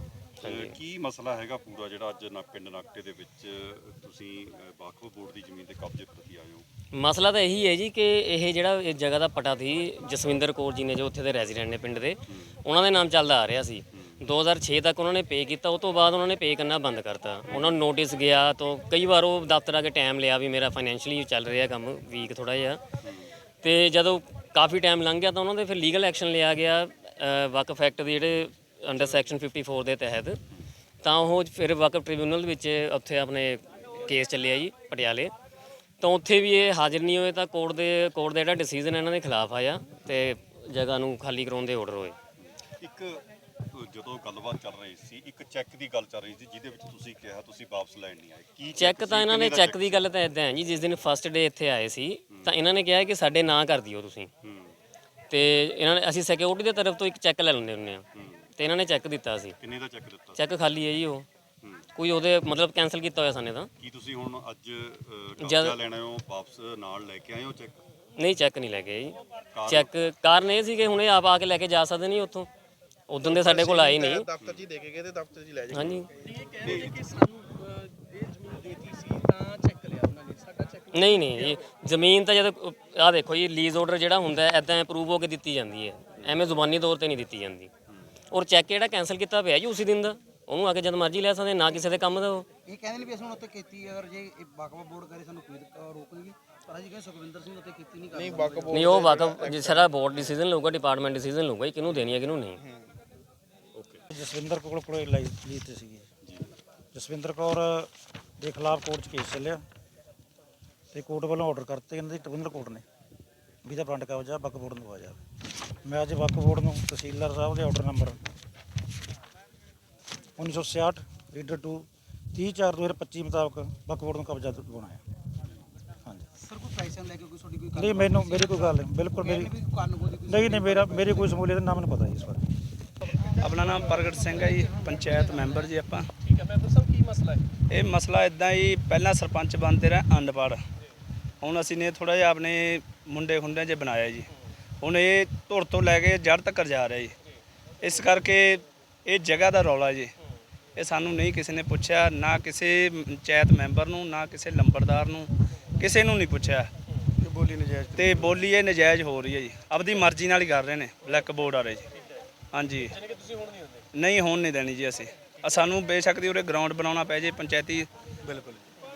ਅਹ ਕੀ ਮਸਲਾ ਹੈਗਾ ਪੂਰਾ ਜਿਹੜਾ ਅੱਜ ਨਾ ਪਿੰਡ ਨਾਕਟੇ ਦੇ ਵਿੱਚ ਤੁਸੀਂ ਅਹ, ਵਾਕਫ ਬੋਰਡ ਦੀ ਜ਼ਮੀਨ ਤੇ ਕਬਜ਼ੇ ਪ੍ਰਤੀ ਆਏ ਹੋ? ਮਸਲਾ ਤਾਂ ਇਹੀ ਹੈ ਜੀ ਕਿ ਇਹ ਜਿਹੜਾ ਇਹ ਜਗ੍ਹਾ ਦਾ ਪਟਾ ਸੀ ਜਸਵਿੰਦਰ ਕੌਰ ਜੀ ਨੇ ਜੋ ਉੱਥੇ ਦੇ ਰੈਜ਼ੀਡੈਂਟ ਨੇ ਪਿੰਡ ਦੇ ਉਹਨਾਂ ਦੇ ਨਾਮ ਚੱਲਦਾ ਆ ਰਿਹਾ ਸੀ। 2006 ਤੱਕ ਉਹਨਾਂ ਨੇ ਪੇ ਕੀਤਾ ਉਸ ਤੋਂ ਬਾਅਦ ਉਹਨਾਂ ਨੇ ਪੇ ਕਰਨਾ ਬੰਦ ਕਰਤਾ। ਉਹਨਾਂ ਨੂੰ ਨੋਟਿਸ ਗਿਆ ਤਾਂ ਕਈ ਵਾਰ ਉਹ ਦਫ਼ਤਰ ਆ ਕੇ ਟਾਈਮ ਲਿਆ ਵੀ ਮੇਰਾ ਫਾਈਨੈਂਸ਼ੀਅਲੀ ਚੱਲ ਰਿਹਾ ਕੰਮ ਵੀਕ ਥੋੜਾ ਜਿਹਾ। ਤੇ ਜਦੋਂ ਕਾਫੀ ਟਾਈਮ ਲੰਘ ਗਿਆ ਤਾਂ ਉਹਨਾਂ ਦੇ ਫਿਰ ਲੀਗਲ ਐਕਸ਼ਨ ਲਿਆ ਗਿਆ ਵਕਫ ਐਕਟ ਦੇ ਜਿਹੜੇ ਅੰਡਰ ਸੈਕਸ਼ਨ 54 ਦੇ ਤਹਿਤ। ਤਾਂ ਉਹ ਫਿਰ ਵਕਫ ਟ੍ਰਿਬਿਊਨਲ ਵਿੱਚ ਉੱਥੇ ਆਪਣੇ ਕੇਸ ਚੱਲਿਆ ਜੀ, ਪਟਿਆਲੇ। ਤਾਂ ਉੱਥੇ ਵੀ ਇਹ ਹਾਜ਼ਰ ਨਹੀਂ ਹੋਏ ਤਾਂ ਕੋਰਟ ਦੇ ਕੋਰਟ ਦਾ ਜਿਹੜਾ ਡਿਸੀਜਨ ਇਹਨਾਂ ਦੇ ਖਿਲਾਫ ਆਇਆ ਤੇ ਜਗ੍ਹਾ ਨੂੰ ਖਾਲੀ ਕਰਾਉਣ ਦੇ ਆਰਡਰ ਹੋਏ। ਇੱਕ ਜਦੋਂ ਗੱਲਬਾਤ ਚੱਲ ਰਹੀ ਸੀ ਇੱਕ ਚੈੱਕ ਦੀ ਗੱਲ ਚੱਲ ਰਹੀ ਸੀ ਜਿਹਦੇ ਵਿੱਚ ਤੁਸੀਂ ਕਿਹਾ ਤੁਸੀਂ ਵਾਪਸ ਲੈਣ ਨਹੀਂ ਆਏ। ਕੀ ਚੈੱਕ ਤਾਂ? ਇਹਨਾਂ ਨੇ ਚੈੱਕ ਦੀ ਗੱਲ ਤਾਂ ਇਦਾਂ ਹੈ ਜੀ ਜਿਸ ਦਿਨ ਫਸਟ ਡੇ ਇੱਥੇ ਆਏ ਸੀ ਤਾਂ ਇਹਨਾਂ ਨੇ ਕਿਹਾ ਕਿ ਸਾਡੇ ਨਾਂ ਕਰ ਦਿਓ ਤੁਸੀਂ। ਤੇ ਇਹਨਾਂ ਨੇ ਅਸੀਂ ਸਿਕਿਉਰਿਟੀ ਦੇ ਤਰਫ ਤੋਂ ਇੱਕ ਚੈੱਕ ਲੈ ਲੈਂਦੇ ਹੁੰਦੇ ਆ ਤੇ ਇਹਨਾਂ ਨੇ ਚੈੱਕ ਦਿੱਤਾ ਸੀ। ਕਿੰਨੇ ਦਾ ਚੈੱਕ ਦਿੱਤਾ? ਚੈੱਕ ਖਾਲੀ ਹੈ ਜੀ ਉਹ। ਕੋਈ ਉਹਦੇ ਮਤਲਬ ਕੈਨਸਲ ਕੀਤਾ ਹੋਇਆ ਸਾਨੇ ਤਾਂ। ਕੀ ਤੁਸੀਂ ਹੁਣ ਅੱਜ ਕਬਜ਼ਾ ਲੈਣਾ ਹੋ ਵਾਪਸ ਨਾਲ ਲੈ ਕੇ ਆਏ ਹੋ ਚੈੱਕ ਨਹੀਂ ਚੈੱਕ ਨਹੀਂ ਲੈ ਕੇ ਜੀ। ਚੈੱਕ ਕਾਰਨ ਇਹ ਸੀ ਕਿ ਹੁਣ ਇਹ ਆਪ ਆ ਕੇ ਲੈ ਕੇ ਜਾ ਸਕਦੇ ਨਹੀਂ ਉੱਥੋਂ। ਉਦੋਂ ਦੇ ਸਾਡੇ ਕੋਲ ਆਏ ਨਹੀਂ। ਦਫ਼ਤਰ 'ਚ ਹੀ ਦੇ ਕੇ ਗਏ ਤੇ ਦਫ਼ਤਰ 'ਚ ਹੀ ਲੈ ਜਾਓ ਹਾਂਜੀ। ਇਹ ਕਹਿ ਰਹੇ ਨੇ ਕਿ ਸਾਨੂੰ ਅਹ, ਇਹ ਜ਼ਮੀਨ ਦੇਤੀ ਸੀ ਤਾਂ ਚੈੱਕ ਲਿਆ ਉਹਨਾਂ ਨੇ। ਸਾਡਾ ਚੈੱਕ ਨਹੀਂ ਨਹੀਂ ਜੀ ਜ਼ਮੀਨ ਤਾਂ ਜਦੋਂ ਆ ਦੇਖੋ ਜੀ ਲੀਜ਼ ਆਰਡਰ ਜਿਹੜਾ ਹੁੰਦਾ ਹੈ ਐਦਾਂ ਅਪਰੂਵ ਹੋ ਕੇ ਦਿੱਤੀ ਜਾਂਦੀ ਹੈ। ਐਵੇਂ ਜ਼ੁਬਾਨੀ ਤੌਰ ਤੇ ਨਹੀਂ ਦਿੱਤੀ ਜਾਂਦੀ। ਔਰ ਚੈੱਕ ਜਿਹੜਾ ਕੈਨਸਲ ਕੀਤਾ ਪਿਆ ਜੀ ਉਸੇ ਦਿਨ ਦਾ ਉਹਨੂੰ ਆ ਕੇ ਜਦ ਮਰਜ਼ੀ ਲੈ ਸਕਦੇ ਨਾ ਕਿਸੇ ਦੇ ਕੰਮ ਦਾ ਉਹ। ਇਹ ਕਹਿੰਦੇ ਨੇ ਵੀ ਅਸੀਂ ਹੁਣ ਉੱਥੇ ਕੀਤੀ ਅਗਰ ਜੇ ਇਹ ਵਕਫ ਬੋਰਡ ਕਰੇ ਸਾਨੂੰ ਕੋਈ ਅ, ਰੋਕ ਨਹੀਂ ਪਰ ਅਸੀਂ ਕਹਿੰਦੇ ਸੁਖਵਿੰਦਰ ਸਿੰਘ ਉੱਥੇ ਕੀਤੀ ਨਹੀਂ ਨਹੀਂ ਕਰ ਵਕਫ ਨਹੀਂ ਉਹ ਵਾਕਫ ਜਿਸ ਸਾਰਾ ਬੋਰਡ ਡਿਸੀਜਨ ਲਊਗਾ ਡਿਪਾਰਟਮੈਂਟ ਡਿਸੀਜਨ ਲਊਗਾ ਜੀ ਕਿਹਨੂੰ ਦੇਣੀ ਹੈ ਕਿਹਨੂੰ ਨਹੀਂ। ਜਸਵਿੰਦਰ ਕੌਰ ਕੋਲੇ ਲਈ ਲਈ ਤੇ ਸੀਗੀ। ਜਸਵਿੰਦਰ ਕੌਰ ਦੇ ਖਿਲਾਫ ਕੋਰਟ 'ਚ ਕੇਸ ਚੱਲਿਆ ਤੇ ਕੋਰਟ ਵੱਲੋਂ ਆਰਡਰ ਕਰਤੇ ਇਹਨਾਂ ਦੀ ਟ੍ਰਿਬਿਊਨਲ ਕੋਰਟ ਨੇ ਵੀ ਦਾ ਫਰੰਟ ਕਬਜ਼ਾ ਵਕਫ ਬੋਰਡ ਨੂੰ ਜਾਵੇ। ਮੈਂ ਅੱਜ ਵਕਫ ਬੋਰਡ ਨੂੰ ਤਹਿਸੀਲਦਾਰ ਸਾਹਿਬ ਦੇ ਆਰਡਰ ਨੰਬਰ 1966 ਰੀਡਰ 2 30/4/2025 ਮੁਤਾਬਕ ਵਕਫ ਬੋਰਡ ਨੂੰ ਕਬਜ਼ਾ ਦਿਵਾਉਣਾ ਹੈ ਹਾਂਜੀ। ਸਰ ਕੋਈ ਪੈਸੇ ਲੈ ਕੇ ਕੋਈ ਤੁਹਾਡੀ ਕੋਈ ਨਹੀਂ ਮੈਨੂੰ ਮੇਰੀ ਕੋਈ ਗੱਲ ਨਹੀਂ ਬਿਲਕੁਲ ਮੇਰੀ ਨਹੀਂ ਨਹੀਂ ਮੇਰਾ ਮੇਰੀ ਕੋਈ ਸਮੂਲੀਅਤ ਨਾ ਮੈਨੂੰ ਪਤਾ ਜੀ ਇਸ ਬਾਰੇ। ਆਪਣਾ ਨਾਮ ਪ੍ਰਗਟ ਸਿੰਘ ਹੈ ਜੀ ਪੰਚਾਇਤ ਮੈਂਬਰ ਜੀ ਆਪਾਂ। ਠੀਕ ਹੈ ਮੈਂਬਰ ਸਾਹਿਬ ਕੀ ਮਸਲਾ ਹੈ? ਇਹ ਮਸਲਾ ਇਦਾਂ ਹੀ ਪਹਿਲਾਂ ਸਰਪੰਚ ਬਣਦੇ ਰਹੇ ਅਨਪੜ੍ਹ ਹੁਣ ਅਸੀਂ ਨੇ ਥੋੜਾ ਜਿਹਾ ਆਪਣੇ ਮੁੰਡੇ ਖੁੰਡਿਆਂ 'ਚ ਬਣਾਇਆ ਜੀ। ਹੁਣ ਇਹ ਧੁਰ ਤੋਂ ਲੈ ਕੇ ਜੜ ਤੱਕ ਜਾ ਰਿਹਾ ਜੀ। ਇਸ ਕਰਕੇ ਇਹ ਜਗ੍ਹਾ ਦਾ ਰੌਲਾ ਜੀ। ਇਹ ਸਾਨੂੰ ਨਹੀਂ ਕਿਸੇ ਨੇ ਪੁੱਛਿਆ ਨਾ ਕਿਸੇ ਪੰਚਾਇਤ ਮੈਂਬਰ ਨੂੰ ਨਾ ਕਿਸੇ ਲੰਬੜਦਾਰ ਨੂੰ ਕਿਸੇ ਨੂੰ ਨਹੀਂ ਪੁੱਛਿਆ। ਬੋਲੀ ਨਜਾਇਜ਼ ਤੇ ਬੋਲੀ ਇਹ ਨਜਾਇਜ਼ ਹੋ ਰਹੀ ਹੈ ਜੀ। ਆਪਦੀ ਮਰਜ਼ੀ ਨਾਲ ਹੀ ਕਰ ਰਹੇ ਨੇ ਬਲੈਕ ਬੋਰਡ ਵਾਲੇ ਜੀ। ਹਾਂਜੀ। ਨਹੀਂ ਹੋਣ ਨਹੀਂ ਦੇਣੀ ਜੀ ਅਸੀਂ। ਸਾਨੂੰ ਬੇਸ਼ੱਕ ਦੀ ਉਰੇ ਗਰਾਊਂਡ ਬਣਾਉਣਾ ਪੈ ਜੇ ਪੰਚਾਇਤੀ ਬਿਲਕੁਲ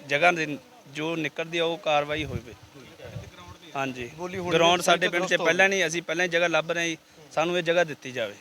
ਜਗ੍ਹਾ ਦੇ ਜੋ ਨਿਕਲਦੀ ਆ ਉਹ ਕਾਰਵਾਈ ਹੋਵੇ। ਹਾਂਜੀ। ਗਰਾਊਂਡ ਸਾਡੇ ਪਿੰਡ 'ਚ ਪਹਿਲਾਂ ਨਹੀਂ ਅਸੀਂ ਪਹਿਲਾਂ ਹੀ ਜਗ੍ਹਾ ਲੱਭ ਰਹੇ ਹਾਂ ਜੀ। ਸਾਨੂੰ ਇਹ ਜਗ੍ਹਾ ਦਿੱਤੀ ਜਾਵੇ।